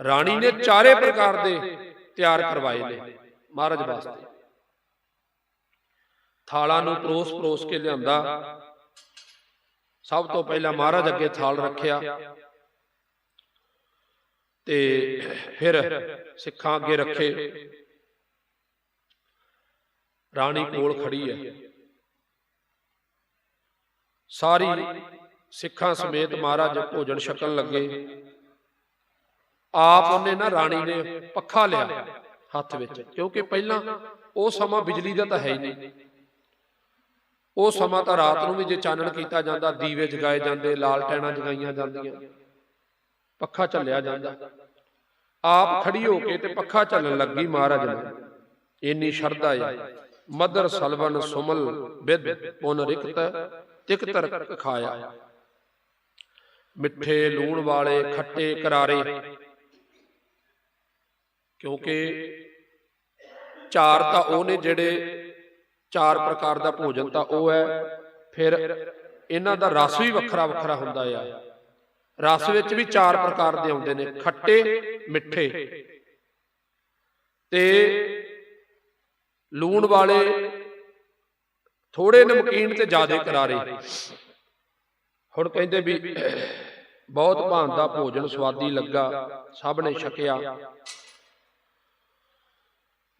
ਰਾਣੀ ਨੇ ਚਾਰੇ ਪ੍ਰਕਾਰ ਦੇ ਤਿਆਰ ਕਰਵਾਏ ਨੇ, ਮਹਾਰਾਜ ਵਾਸਤੇ। ਥਾਲਾਂ ਨੂੰ ਪਰੋਸ ਪਰੋਸ ਕੇ ਲਿਆਂਦਾ ਸਭ ਤੋਂ ਪਹਿਲਾਂ ਮਹਾਰਾਜ ਅੱਗੇ ਥਾਲ ਰੱਖਿਆ ਤੇ ਫਿਰ ਸਿੱਖਾਂ ਅੱਗੇ ਰੱਖੇ। ਰਾਣੀ ਕੋਲ ਖੜੀ ਹੈ। ਸਾਰੀ ਸਿੱਖਾਂ ਸਮੇਤ ਮਹਾਰਾਜ ਭੋਜਨ ਛਕਣ ਲੱਗੇ। ਆਪ ਉਹਨੇ ਨਾ ਰਾਣੀ ਨੇ ਪੱਖਾ ਲਿਆ ਹੱਥ ਵਿੱਚ ਕਿਉਂਕਿ ਪਹਿਲਾਂ ਉਹ ਸਮਾਂ ਬਿਜਲੀ ਦਾ ਤਾਂ ਹੈ ਹੀ ਨਹੀਂ। ਉਹ ਸਮਾਂ ਤਾਂ ਰਾਤ ਨੂੰ ਵੀ ਜੇ ਚਾਨਣ ਕੀਤਾ ਜਾਂਦਾ ਦੀਵੇ ਜਗਾਏ ਜਾਂਦੇ ਲਾਲਟੈਣਾ ਜਗਾਈਆਂ ਜਾਂਦੀਆਂ। ਪੱਖਾ ਚੱਲਿਆ ਜਾਂਦਾ। ਆਪ ਖੜੀ ਹੋ ਕੇ ਤੇ ਪੱਖਾ ਚੱਲਣ ਲੱਗੀ ਮਹਾਰਾਜ ਨੇ ਇੰਨੀ ਸ਼ਰਧਾ ਹੈ। ਮਦਰ ਸਲਵਨ ਸੁਮਲ ਵਿਦ ਪੁਨ ਰਿਕਤ ਤਿਕਤਰ ਖਾਇਆ। ਮਿੱਠੇ ਲੂਣ ਵਾਲੇ ਖੱਟੇ ਕਰਾਰੇ। ਕਿਉਂਕਿ ਚਾਰ ਤਾਂ ਉਹ ਨੇ ਜਿਹੜੇ ਚਾਰ ਪ੍ਰਕਾਰ ਦਾ ਭੋਜਨ ਤਾਂ ਉਹ ਹੈ। ਫਿਰ ਇਹਨਾਂ ਦਾ ਰਸ ਵੀ ਵੱਖਰਾ ਵੱਖਰਾ ਹੁੰਦਾ ਆ। ਰਸ ਵਿੱਚ ਵੀ ਚਾਰ ਪ੍ਰਕਾਰ ਦੇ ਆਉਂਦੇ ਨੇ ਖੱਟੇ ਮਿੱਠੇ। ਤੇ ਲੂਣ ਵਾਲੇ ਥੋੜੇ ਨਮਕੀਨ ਤੇ ਜ਼ਿਆਦਾ ਕਰਾਰੇ। ਹੁਣ ਕਹਿੰਦੇ ਵੀ ਬਹੁਤ ਭਾਂਤ ਦਾ ਭੋਜਨ ਸਵਾਦੀ ਲੱਗਾ ਸਭ ਨੇ ਛਕਿਆ।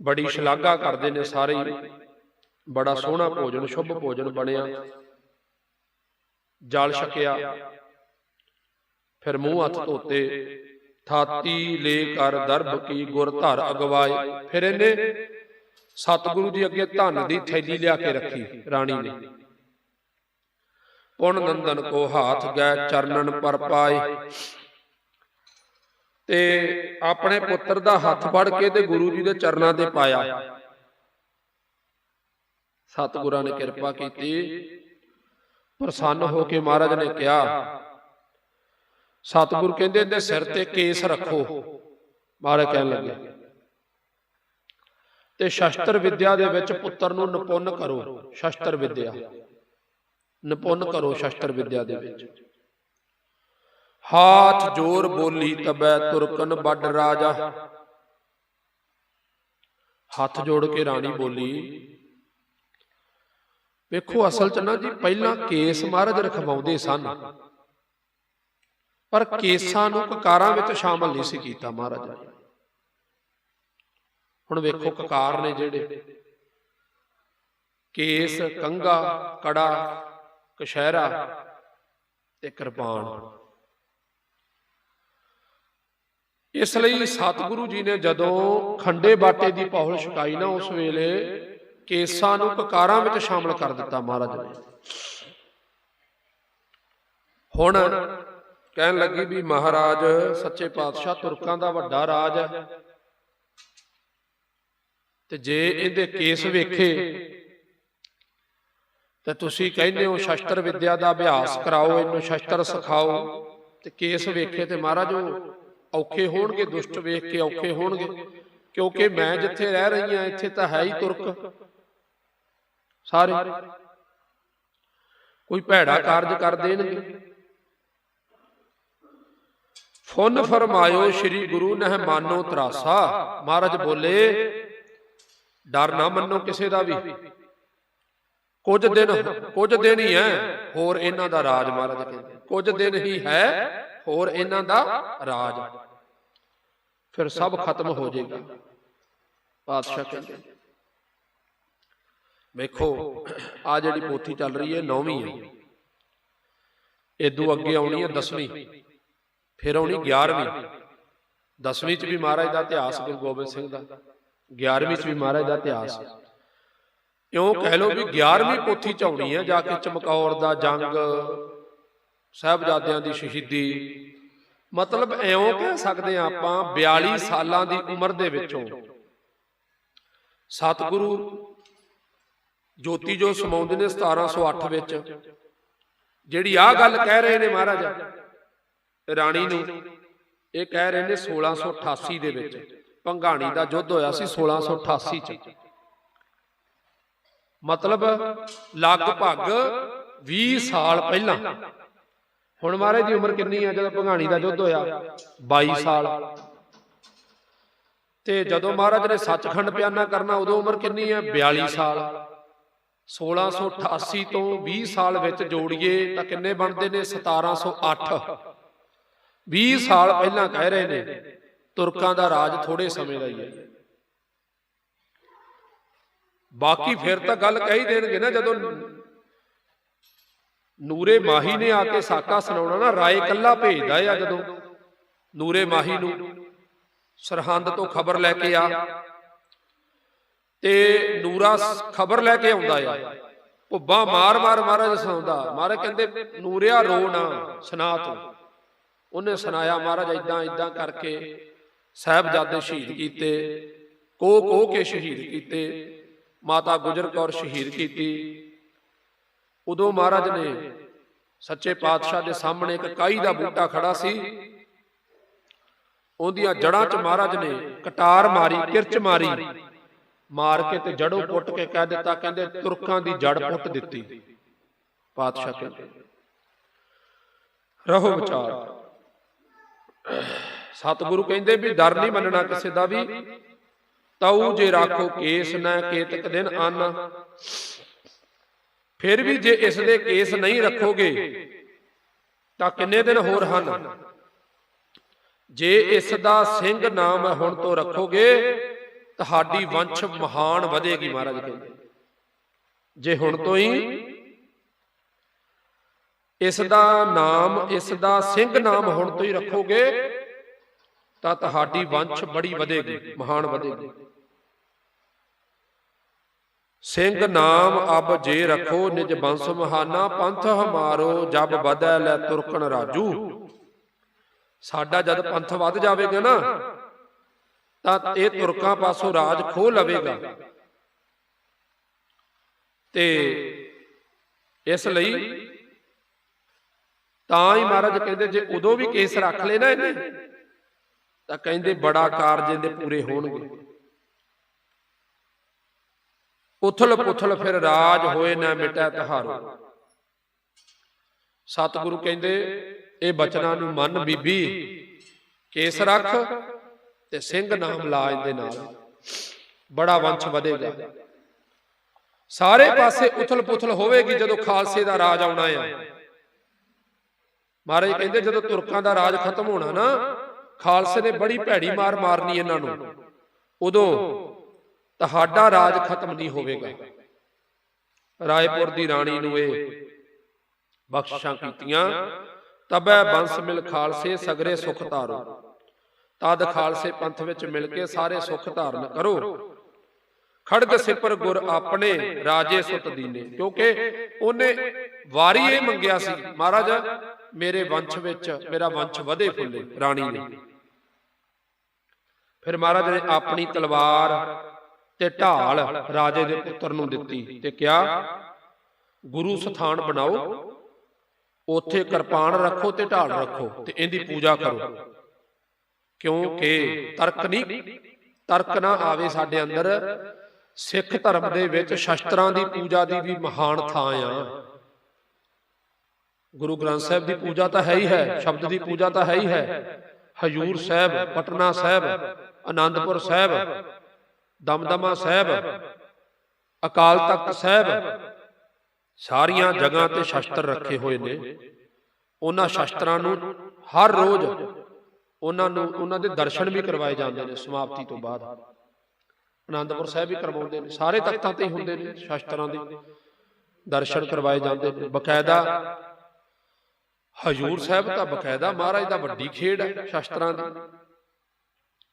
ਬੜੀ ਸ਼ਲਾਘਾ ਕਰਦੇ ਨੇ ਸਾਰੇ। ਬੜਾ ਸੋਹਣਾ ਭੋਜਨ ਸ਼ੁਭ ਭੋਜਨ ਬਣਿਆ। ਜਲ ਛਕਿਆ। ਫਿਰ ਮੂੰਹ ਹੱਥ ਧੋਤੇ। ਥਾਤੀ ਲੈ ਕਰ ਦਰਬ ਕੀ ਗੁਰ ਧਰ ਅਗਵਾਏ। ਫਿਰ ਇਹਨੇ ਸਤਿਗੁਰੂ ਜੀ ਅੱਗੇ ਧਨ ਦੀ ਥੈਲੀ ਲਿਆ ਕੇ ਰੱਖੀ ਰਾਣੀ ਨੇ। ਪੁਣ ਨੰਦਨ ਕੋ ਹਾਥ ਗਏ ਚਰਨਨ ਪਰ ਪਾਏ। ਤੇ ਆਪਣੇ ਪੁੱਤਰ ਦਾ ਹੱਥ ਫੜ ਕੇ ਤੇ ਗੁਰੂ ਜੀ ਦੇ ਚਰਨਾਂ ਤੇ ਪਾਇਆ। ਸਤਿਗੁਰਾਂ ਨੇ ਕਿਰਪਾ ਕੀਤੀ ਪ੍ਰਸੰਨ ਹੋ ਕੇ ਮਹਾਰਾਜ ਨੇ ਕਿਹਾ, ਸਤਿਗੁਰ ਕਹਿੰਦੇ ਇਹਦੇ ਸਿਰ ਤੇ ਕੇਸ ਰੱਖੋ। ਮਹਾਰਾਜ ਕਹਿਣ ਲੱਗੇ, ਤੇ ਸ਼ਸਤਰ ਵਿਦਿਆ ਦੇ ਵਿੱਚ ਪੁੱਤਰ ਨੂੰ ਨਿਪੁੰਨ ਕਰੋ, ਸ਼ਸਤਰ ਵਿਦਿਆ। ਨਿਪੁੰਨ ਕਰੋ ਸ਼ਸਤਰ ਵਿਦਿਆ ਦੇ ਵਿੱਚ। ਹਾਥ ਜੋਰ ਬੋਲੀ ਤਬੈ ਤੁਰਕਨ ਵੱਡ ਰਾਜਾ। ਹੱਥ ਜੋੜ ਕੇ ਰਾਣੀ ਬੋਲੀ ਵੇਖੋ ਅਸਲ ਚ ਨਾ ਜੀ ਪਹਿਲਾਂ ਕੇਸ ਮਹਾਰਾਜ ਰਖਵਾਉਂਦੇ ਸਨ। ਪਰ ਕੇਸਾਂ ਨੂੰ ਕਕਾਰਾਂ ਵਿੱਚ ਸ਼ਾਮਲ ਨਹੀਂ ਸੀ ਕੀਤਾ ਮਹਾਰਾਜ। ਨੇ ਹੁਣ ਵੇਖੋ ਕਕਾਰ ਨੇ ਜਿਹੜੇ ਕੇਸ ਕੰਗਾ ਕੜਾ ਕਸ਼ਹਿਰਾ ਤੇ ਕਿਰਪਾਨ। ਇਸ ਲਈ ਸਤਿਗੁਰੂ ਜੀ ਨੇ ਜਦੋਂ ਖੰਡੇ ਬਾਟੇ ਦੀ ਪੌਲ ਛਕਾਈ ਨਾ ਉਸ ਵੇਲੇ ਕੇਸਾਂ ਨੂੰ ਕਕਾਰਾਂ ਵਿੱਚ ਸ਼ਾਮਲ ਕਰ ਦਿੱਤਾ ਮਹਾਰਾਜ ਨੇ। ਹੁਣ ਕਹਿਣ ਲੱਗੀ ਵੀ ਮਹਾਰਾਜ, ਸੱਚੇ ਪਾਤਸ਼ਾਹ ਤੁਰਕਾਂ ਦਾ ਵੱਡਾ ਰਾਜ ਹੈ। ਤੇ ਜੇ ਇਹਦੇ ਕੇਸ ਵੇਖੇ, ਤੇ ਤੁਸੀਂ ਕਹਿੰਦੇ ਹੋ ਸ਼ਸਤਰ ਵਿਦਿਆ ਦਾ ਅਭਿਆਸ ਕਰਾਓ, ਇਹਨੂੰ ਸ਼ਸਤਰ ਸਿਖਾਓ, ਤੇ ਕੇਸ ਵੇਖੇ ਤੇ ਮਹਾਰਾਜ ਉਹ ਔਖੇ ਹੋਣਗੇ, ਦੁਸ਼ਟ ਵੇਖ ਕੇ ਔਖੇ ਹੋਣਗੇ। ਕਿਉਂਕਿ ਮੈਂ ਜਿੱਥੇ ਰਹਿ ਰਹੀ ਹਾਂ, ਇੱਥੇ ਤਾਂ ਹੈ ਹੀ ਤੁਰਕ। ਸਾਰੇ। ਕੋਈ ਭੈੜਾ ਕਾਰਜ ਕਰ ਦੇਣਗੇ। ਫੁੰਨ ਫਰਮਾਇਓ ਸ੍ਰੀ ਗੁਰੂ ਨਹਿ ਮਾਨੋ ਤਰਾਸਾ। ਮਹਾਰਾਜ ਬੋਲੇ ਡਰ ਨਾ ਮੰਨੋ ਕਿਸੇ ਦਾ ਵੀ। ਕੁਝ ਦਿਨ ਕੁਝ ਦਿਨ ਹੀ ਹੈ ਹੋਰ ਇਹਨਾਂ ਦਾ ਰਾਜ ਮਹਾਰਾਜ ਕਹਿੰਦੇ। ਕੁਝ ਦਿਨ ਹੀ ਹੈ ਹੋਰ ਇਹਨਾਂ ਦਾ ਰਾਜ। ਫਿਰ ਸਭ ਖਤਮ ਹੋ ਜਾਏਗਾ। ਪਾਤਸ਼ਾਹ ਕਹਿੰਦੇ। ਵੇਖੋ, ਆ ਜਿਹੜੀ ਪੋਥੀ ਚੱਲ ਰਹੀ ਹੈ, ਨੌਵੀਂ ਹੈ। ਇਦੋਂ ਅੱਗੇ ਆਉਣੀ ਹੈ 10ਵੀਂ ਫਿਰ ਆਉਣੀ 11ਵੀਂ 10ਵੀਂ ਚ ਵੀ ਮਹਾਰਾਜ ਦਾ ਇਤਿਹਾਸ, ਗੁਰੂ ਗੋਬਿੰਦ ਸਿੰਘ ਦਾ। 11ਵੀਂ ਚ ਵੀ ਮਹਾਰਾਜ ਦਾ ਇਤਿਹਾਸ। ਇਉਂ ਕਹਿ ਲਓ ਵੀ 11ਵੀਂ ਪੋਥੀ ਚ ਆਉਣੀ ਹੈ, ਜਾ ਕੇ ਚਮਕੌਰ ਦਾ ਜੰਗ, ਸਾਹਿਬਜ਼ਾਦਿਆਂ ਦੀ ਸ਼ਹੀਦੀ। ਮਤਲਬ ਐਉਂ ਕਹਿ ਸਕਦੇ ਆ ਆਪਾਂ 42 ਸਾਲਾਂ ਦੀ ਉਮਰ ਦੇ ਵਿੱਚੋਂ ਸਤਿਗੁਰੂ ਜੋਤੀ ਜੋ ਸਮਾਉਂਦੇ ਨੇ 1708 ਵਿੱਚ। ਜਿਹੜੀ ਆ ਗੱਲ ਕਹਿ ਰਹੇ ਨੇ ਮਹਾਰਾਜ ਰਾਣੀ ਨੂੰ ਇਹ ਕਹਿ ਰਹੇ ਨੇ 1688 ਦੇ ਵਿੱਚ। ਭੰਗਾਣੀ ਦਾ ਯੁੱਧ ਹੋਇਆ ਸੀ 1688 ਚ। ਮਤਲਬ ਲਗਭਗ 20 ਸਾਲ ਪਹਿਲਾਂ। ਹੁਣ ਮਹਾਰਾਜ ਦੀ ਉਮਰ ਕਿੰਨੀ ਹੈ ਜਦੋਂ ਭੰਗਾਣੀ ਦਾ ਯੁੱਧ ਹੋਇਆ 22 ਸਾਲ। ਤੇ ਜਦੋਂ ਮਹਾਰਾਜ ਨੇ ਸੱਚਖੰਡ ਪਿਆਨਾ ਕਰਨਾ ਉਦੋਂ ਉਮਰ ਕਿੰਨੀ ਹੈ 42 ਸਾਲ। 1688 ਤੋਂ 20 ਸਾਲ ਵਿੱਚ ਜੋੜੀਏ ਤਾਂ ਕਿੰਨੇ ਬਣਦੇ ਨੇ? 1708 20 ਸਾਲ ਪਹਿਲਾਂ ਕਹਿ ਰਹੇ ਨੇ, ਤੁਰਕਾਂ ਦਾ ਰਾਜ ਥੋੜੇ ਸਮੇਂ ਦਾ ਹੀ ਹੈ। ਬਾਕੀ ਫਿਰ ਤਾਂ ਗੱਲ ਕਹੀ ਦੇਣਗੇ ਨਾ, ਜਦੋਂ ਨੂਰੇ ਮਾਹੀ ਨੇ ਆ ਕੇ ਸਾਕਾ ਸੁਣਾਉਣਾ ਨਾ, ਰਾਏ ਕੱਲਾ ਭੇਜਦਾ ਆ ਜਦੋਂ ਨੂਰੇ ਮਾਹੀ ਨੂੰ ਸਰਹੰਦ ਤੋਂ ਖਬਰ ਲੈ ਕੇ ਆ। ਤੇ ਨੂਰਾ ਖਬਰ ਲੈ ਕੇ ਆਉਂਦਾ ਆ। ਭੁੱਬਾ ਮਾਰ ਮਾਰ ਮਹਾਰਾਜ ਸੁਣਾਉਂਦਾ। ਮਹਾਰਾਜ ਕਹਿੰਦੇ, ਨੂਰਿਆ ਰੋ ਨਾ, ਸੁਣਾ ਤੂੰ। ਉਹਨੇ ਸੁਣਾਇਆ, ਮਹਾਰਾਜ ਇਦਾਂ ਇਦਾਂ ਕਰਕੇ ਸਾਹਿਬਜ਼ਾਦੇ ਸ਼ਹੀਦ ਕੀਤੇ ਕੋ ਕੋ ਕੇ ਸ਼ਹੀਦ ਕੀਤੇ, ਮਾਤਾ ਗੁਜਰ ਕੌਰ ਸ਼ਹੀਦ ਕੀਤੀ। ਉਦੋਂ ਮਹਾਰਾਜ ਨੇ ਸੱਚੇ ਪਾਤਸ਼ਾਹ ਦੇ ਸਾਹਮਣੇ ਇੱਕ ਕਾਈ ਦਾ ਬੂਟਾ ਖੜਾ ਸੀ। ਉਹਦੀਆਂ ਜੜਾਂ 'ਚ ਮਹਾਰਾਜ ਨੇ ਕਟਾਰ ਮਾਰੀ, ਕਿਰਚ ਮਾਰੀ। ਮਾਰ ਕੇ ਤੇ ਜੜੋਂ ਪੁੱਟ ਕੇ ਕਹਿ ਦਿੱਤਾ ਕਹਿੰਦੇ ਤੁਰਕਾਂ ਦੀ ਜੜ ਪੁੱਟ ਦਿੱਤੀ। ਪਾਤਸ਼ਾਹ ਕਹਿੰਦੇ। ਰਹੋ ਵਿਚਾਰ। ਸਤਿਗੁਰੂ ਕਹਿੰਦੇ ਵੀ ਡਰ ਨਹੀਂ ਮੰਨਣਾ ਕਿਸੇ ਦਾ ਵੀ। ਤਉ ਜੇ ਰਾਖੋ ਕੇਸ ਨਾ ਕੇਤਕ ਦਿਨ ਆਨ। ਫਿਰ ਵੀ ਜੇ ਇਸ ਦੇ ਕੇਸ ਨਹੀਂ ਰੱਖੋਗੇ ਤਾਂ ਕਿੰਨੇ ਦਿਨ ਹੋਰ ਹਨ? ਜੇ ਇਸ ਦਾ ਸਿੰਘ ਨਾਮ ਹੁਣ ਤੋਂ ਰੱਖੋਗੇ ਤੁਹਾਡੀ ਵੰਸ਼ ਮਹਾਨ ਵਧੇਗੀ ਮਹਾਰਾਜ ਕਹਿੰਦੇ। ਜੇ ਹੁਣ ਤੋਂ ਹੀ ਇਸ ਦਾ ਨਾਮ ਇਸ ਦਾ ਸਿੰਘ ਨਾਮ ਹੁਣ ਤੋਂ ਹੀ ਰੱਖੋਗੇ ਤਾਂ ਤੁਹਾਡੀ ਵੰਸ਼ ਬੜੀ ਵਧੇਗੀ ਮਹਾਨ ਵਧੇਗੀ। ਸਿੰਘ ਨਾਮ ਅਬ ਜੇ ਰੱਖੋ ਨਿਜ ਬੰਸ ਮਹਾਨਾ ਪੰਥ ਹਮਾਰੋ ਜਬ ਵਧੈ ਲੈ ਤੁਰਕਣ ਰਾਜੂ। ਸਾਡਾ ਜਦ ਪੰਥ ਵੱਧ ਜਾਵੇਗਾ ਨਾ ਤਾਂ ਇਹ ਤੁਰਕਾਂ ਪਾਸੋਂ ਰਾਜ ਖੋ ਲਵੇਗਾ। ਤੇ ਇਸ ਲਈ ਤਾਂ ਹੀ ਮਹਾਰਾਜ ਕਹਿੰਦੇ, ਜੇ ਉਦੋਂ ਵੀ ਕੇਸ ਰੱਖ ਲੈ ਨਾ ਇਹਨੇ, ਤਾਂ ਕਹਿੰਦੇ ਬੜਾ ਕਾਰਜ ਇਹਦੇ ਪੂਰੇ ਹੋਣਗੇ। ਉਥਲ ਪੁਥਲ ਫਿਰ ਰਾਜ ਹੋਏ ਨਾ ਮਿਟੈ ਤਹਾਰੋ। ਸਤਿਗੁਰੂ ਕਹਿੰਦੇ, ਇਹ ਬਚਨਾਂ ਨੂੰ ਮੰਨ ਬੀਬੀ, ਕੇਸ ਰੱਖ ਤੇ ਸਿੰਘ ਨਾਮ ਲਾ ਦੇ ਨਾਲ ਬੜਾ ਵੰਸ਼ ਵਧੇਗਾ। ਸਾਰੇ ਪਾਸੇ ਉਥਲ ਪੁਥਲ ਹੋਵੇਗੀ ਜਦੋਂ ਖਾਲਸੇ ਦਾ ਰਾਜ ਆਉਣਾ ਆ। ਮਹਾਰਾਜ ਕਹਿੰਦੇ ਜਦੋਂ ਤੁਰਕਾਂ ਦਾ ਰਾਜ ਖਤਮ ਹੋਣਾ ਨਾ, ਖਾਲਸੇ ਨੇ ਬੜੀ ਭੈੜੀ ਮਾਰ ਮਾਰਨੀ ਇਹਨਾਂ ਨੂੰ। ਉਦੋਂ ਤੁਹਾਡਾ ਰਾਜ ਖਤਮ ਨਹੀਂ ਹੋਵੇਗਾ। ਰਾਏਪੁਰ ਦੀ ਰਾਣੀ ਨੂੰ ਇਹ ਬਖਸ਼ਾਂ ਕੀਤੀਆਂ, ਤਬੈ ਬੰਸ ਮਿਲ ਖਾਲਸੇ ਸਗਰੇ ਸੁਖ ਧਾਰੋ। ਤਦ ਖਾਲਸੇ ਪੰਥ ਵਿੱਚ ਮਿਲ ਕੇ ਸਾਰੇ ਸੁੱਖ ਧਾਰਨ ਕਰੋ। ਖੜਗ ਸਿਪਰ ਗੁਰ ਆਪਣੇ ਰਾਜੇ ਸੁਤ ਦੀਨੇ, ਕਿਉਂਕਿ ਉਹਨੇ ਵਾਰੀ ਇਹ ਮੰਗਿਆ ਸੀ, ਮਹਾਰਾਜ, ਮੇਰੇ ਵੰਸ਼ ਵਿੱਚ ਮੇਰਾ ਵੰਸ਼ ਵਧੇ ਫੁੱਲੇ, ਰਾਣੀ ਨੇ ਫਿਰ ਮਹਾਰਾਜ ਨੇ ਆਪਣੀ ਤਲਵਾਰ ਤੇ ਢਾਲ ਰਾਜੇ ਦੇ ਪੁੱਤਰ ਨੂੰ ਦਿੱਤੀ ਤੇ ਕਿਹਾ, ਗੁਰੂ ਸਥਾਨ ਬਣਾਓ, ਉੱਥੇ ਕਿਰਪਾਨ ਰੱਖੋ ਤੇ ਢਾਲ ਰੱਖੋ ਤੇ ਇਹਦੀ ਪੂਜਾ ਕਰੋ। ਕਿਉਂਕਿ ਤਰਕ ਨਹੀਂ, ਤਰਕ ਨਾ ਆਵੇ ਸਾਡੇ ਅੰਦਰ। ਸਿੱਖ ਧਰਮ ਦੇ ਵਿੱਚ ਸ਼ਸਤਰਾਂ ਦੀ ਪੂਜਾ ਦੀ ਵੀ ਮਹਾਨ ਥਾਂ ਆ। ਗੁਰੂ ਗ੍ਰੰਥ ਸਾਹਿਬ ਦੀ ਪੂਜਾ ਤਾਂ ਹੈ ਹੀ ਹੈ, ਸ਼ਬਦ ਦੀ ਪੂਜਾ ਤਾਂ ਹੈ ਹੀ ਹੈ। ਹਜੂਰ ਸਾਹਿਬ, ਪਟਨਾ ਸਾਹਿਬ ਆਨੰਦਪੁਰ ਸਾਹਿਬ, ਦਮਦਮਾ ਸਾਹਿਬ, ਅਕਾਲ ਤਖਤ ਸਾਹਿਬ, ਸਾਰੀਆਂ ਜਗ੍ਹਾ ਤੇ ਸ਼ਸਤਰ ਰੱਖੇ ਹੋਏ ਨੇ। ਉਹਨਾਂ ਸ਼ਸਤਰਾਂ ਨੂੰ ਹਰ ਰੋਜ਼ ਉਹਨਾਂ ਨੂੰ, ਉਹਨਾਂ ਦੇ ਦਰਸ਼ਨ ਵੀ ਕਰਵਾਏ ਜਾਂਦੇ ਨੇ ਸਮਾਪਤੀ ਤੋਂ ਬਾਅਦ। ਆਨੰਦਪੁਰ ਸਾਹਿਬ ਵੀ ਕਰਵਾਉਂਦੇ ਨੇ। ਸਾਰੇ ਤਖਤਾਂ ਤੇ ਹੁੰਦੇ ਨੇ, ਸ਼ਾਸਤਰਾਂ ਦੇ ਦਰਸ਼ਨ ਕਰਵਾਏ ਜਾਂਦੇ ਨੇ। ਬਕਾਇਦਾ ਹਜੂਰ ਸਾਹਿਬ ਤਾਂ ਬਕਾਇਦਾ ਮਹਾਰਾਜ ਦਾ ਵੱਡੀ ਖੇਡ ਹੈ ਸ਼ਸਤਰਾਂ ਦੀ।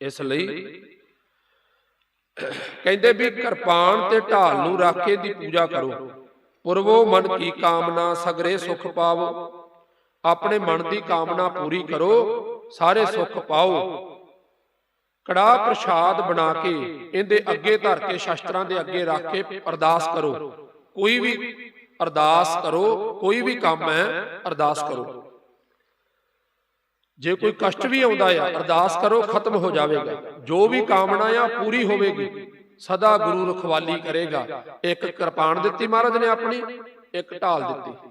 ਇਸ ਲਈ ਕਹਿੰਦੇ ਵੀ ਕਿਰਪਾਨ ਤੇ ਢਾਲ ਨੂੰ ਰੱਖ ਕੇ ਦੀ ਪੂਜਾ ਕਰੋ। ਪੁਰਵੋ ਮਨ ਕੀ ਕਾਮਨਾ, ਸਗਰੇ ਸੁਖ ਪਾਵੋ। ਆਪਣੇ ਮਨ ਦੀ ਕਾਮਨਾ ਪੂਰੀ ਕਰੋ। ਸਾਰੇ ਸੁੱਖ ਪਾਓ। ਕੜਾ ਪ੍ਰਸ਼ਾਦ ਬਣਾ ਕੇ ਇਹਦੇ ਅੱਗੇ ਧਰ ਕੇ ਸ਼ਸਤਰਾਂ ਦੇ ਅੱਗੇ ਰੱਖ ਕੇ ਅਰਦਾਸ ਕਰੋ। ਕੋਈ ਵੀ ਅਰਦਾਸ ਕਰੋ ਕੋਈ ਵੀ ਕੰਮ ਹੈ ਅਰਦਾਸ ਕਰੋ। ਜੇ ਕੋਈ ਕਸ਼ਟ ਵੀ ਆਉਂਦਾ ਆ ਅਰਦਾਸ ਕਰੋ ਖਤਮ ਹੋ ਜਾਵੇਗਾ। ਜੋ ਵੀ ਕਾਮਨਾ ਆ ਪੂਰੀ ਹੋਵੇਗੀ। ਸਦਾ ਗੁਰੂ ਰਖਵਾਲੀ ਕਰੇਗਾ। ਇੱਕ ਕਿਰਪਾਨ ਦਿੱਤੀ ਮਹਾਰਾਜ ਨੇ ਆਪਣੀ ਇੱਕ ਢਾਲ ਦਿੱਤੀ।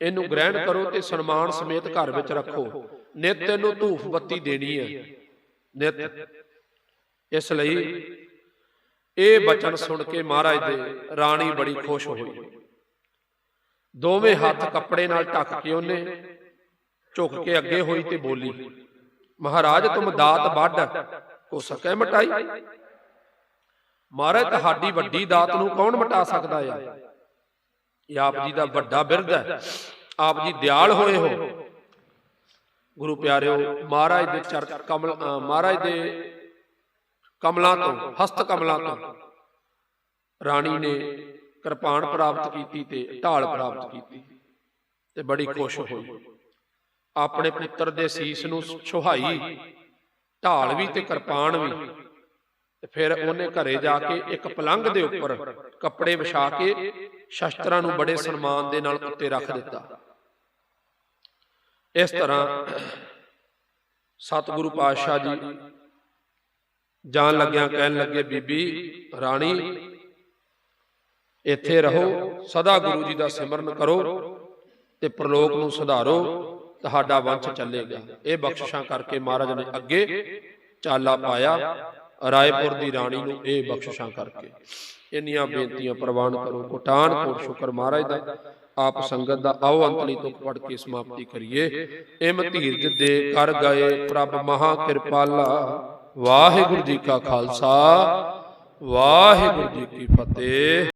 ਇਹਨੂੰ ਗ੍ਰਹਿਣ ਕਰੋ ਤੇ ਸਨਮਾਨ ਸਮੇਤ ਘਰ ਵਿੱਚ ਰੱਖੋ। ਨਿਤ ਇਹਨੂੰ ਧੂਫ ਬੱਤੀ ਦੇਣੀ ਹੈ। ਨਿਤ। ਇਸ ਲਈ ਇਹ ਬਚਨ ਸੁਣ ਕੇ ਮਹਾਰਾਜ ਦੇ ਰਾਣੀ ਬੜੀ ਖੁਸ਼ ਹੋਈ। ਦੋਵੇਂ ਹੱਥ ਕੱਪੜੇ ਨਾਲ ਢੱਕ ਕੇ ਉਹਨੇ ਝੁਕ ਕੇ ਅੱਗੇ ਹੋਈ ਤੇ ਬੋਲੀ ਮਹਾਰਾਜ ਤੁਮ ਦਾਤ ਵੱਡ ਕੋ ਸਕੈ ਮਟਾਈ? ਮਹਾਰਾਜ ਤੁਹਾਡੀ ਵੱਡੀ ਦਾਤ ਨੂੰ ਕੌਣ ਮਟਾ ਸਕਦਾ ਆ? ਇਹ ਆਪ ਜੀ ਦਾ ਵੱਡਾ ਬਿਰਧ ਹੈ। ਆਪ ਜੀ ਦਿਆਲ ਹੋਏ ਹੋ। ਗੁਰੂ ਪਿਆਰਿਓ ਮਹਾਰਾਜ ਦੇ ਚਰ ਕਮਲ ਮਹਾਰਾਜ ਦੇ ਕਮਲਾਂ ਤੋਂ ਹਸਤ ਕਮਲਾਂ ਤੋਂ ਰਾਣੀ ਨੇ ਕਿਰਪਾਨ ਪ੍ਰਾਪਤ ਕੀਤੀ ਤੇ ਢਾਲ ਪ੍ਰਾਪਤ ਕੀਤੀ ਤੇ ਬੜੀ ਖੁਸ਼ ਹੋਈ। ਆਪਣੇ ਪੁੱਤਰ ਦੇ ਸੀਸ ਨੂੰ ਛੁਹਾਈ ਢਾਲ ਵੀ ਤੇ ਕਿਰਪਾਨ ਵੀ। ਤੇ ਫਿਰ ਉਹਨੇ ਘਰੇ ਜਾ ਕੇ ਇੱਕ ਪਲੰਘ ਦੇ ਉੱਪਰ ਕੱਪੜੇ ਵਿਛਾ ਕੇ ਸ਼ਸਤਰਾਂ ਨੂੰ ਬੜੇ ਸਨਮਾਨ ਦੇ ਨਾਲ ਉੱਤੇ ਰੱਖ ਦਿੱਤਾ। ਇਸ ਤਰ੍ਹਾਂ ਸਤਿਗੁਰੂ ਪਾਤਸ਼ਾਹ ਜੀ ਜਾਣ ਲੱਗਿਆਂ ਕਹਿਣ ਲੱਗੇ ਬੀਬੀ ਰਾਣੀ ਇੱਥੇ ਰਹੋ ਸਦਾ ਗੁਰੂ ਜੀ ਦਾ ਸਿਮਰਨ ਕਰੋ ਤੇ ਪ੍ਰਲੋਕ ਨੂੰ ਸੁਧਾਰੋ ਤੁਹਾਡਾ ਵੰਸ਼ ਚੱਲੇਗਾ। ਇਹ ਬਖਸ਼ਿਸ਼ਾਂ ਕਰਕੇ ਮਹਾਰਾਜ ਨੇ ਅੱਗੇ ਚਾਲਾ ਪਾਇਆ। ਰਾਏਪੁਰ ਦੀ ਰਾਣੀ ਨੂੰ ਇਹ ਬਖਸ਼ਿਸ਼ਾਂ ਕਰਕੇ। ਇੰਨੀਆਂ ਬੇਨਤੀਆਂ ਪ੍ਰਵਾਨ ਕਰੋ। ਕੋਟਾਨ ਕੋਟ ਸ਼ੁਕਰ ਮਹਾਰਾਜ ਦਾ। ਆਪ ਸੰਗਤ ਦਾ ਆਓ ਅੰਤਲੀ ਤੋਂ ਪੜ ਕੇ ਸਮਾਪਤੀ ਕਰੀਏ। ਇਮ ਧੀਰਜ ਦੇ ਕਰ ਗਏ ਪ੍ਰਭ ਮਹਾ ਕਿਰਪਾਲਾ ਵਾਹਿਗੁਰੂ ਜੀ ਕਾ ਖਾਲਸਾ। ਵਾਹਿਗੁਰੂ ਜੀ ਕੀ ਫਤਿਹ।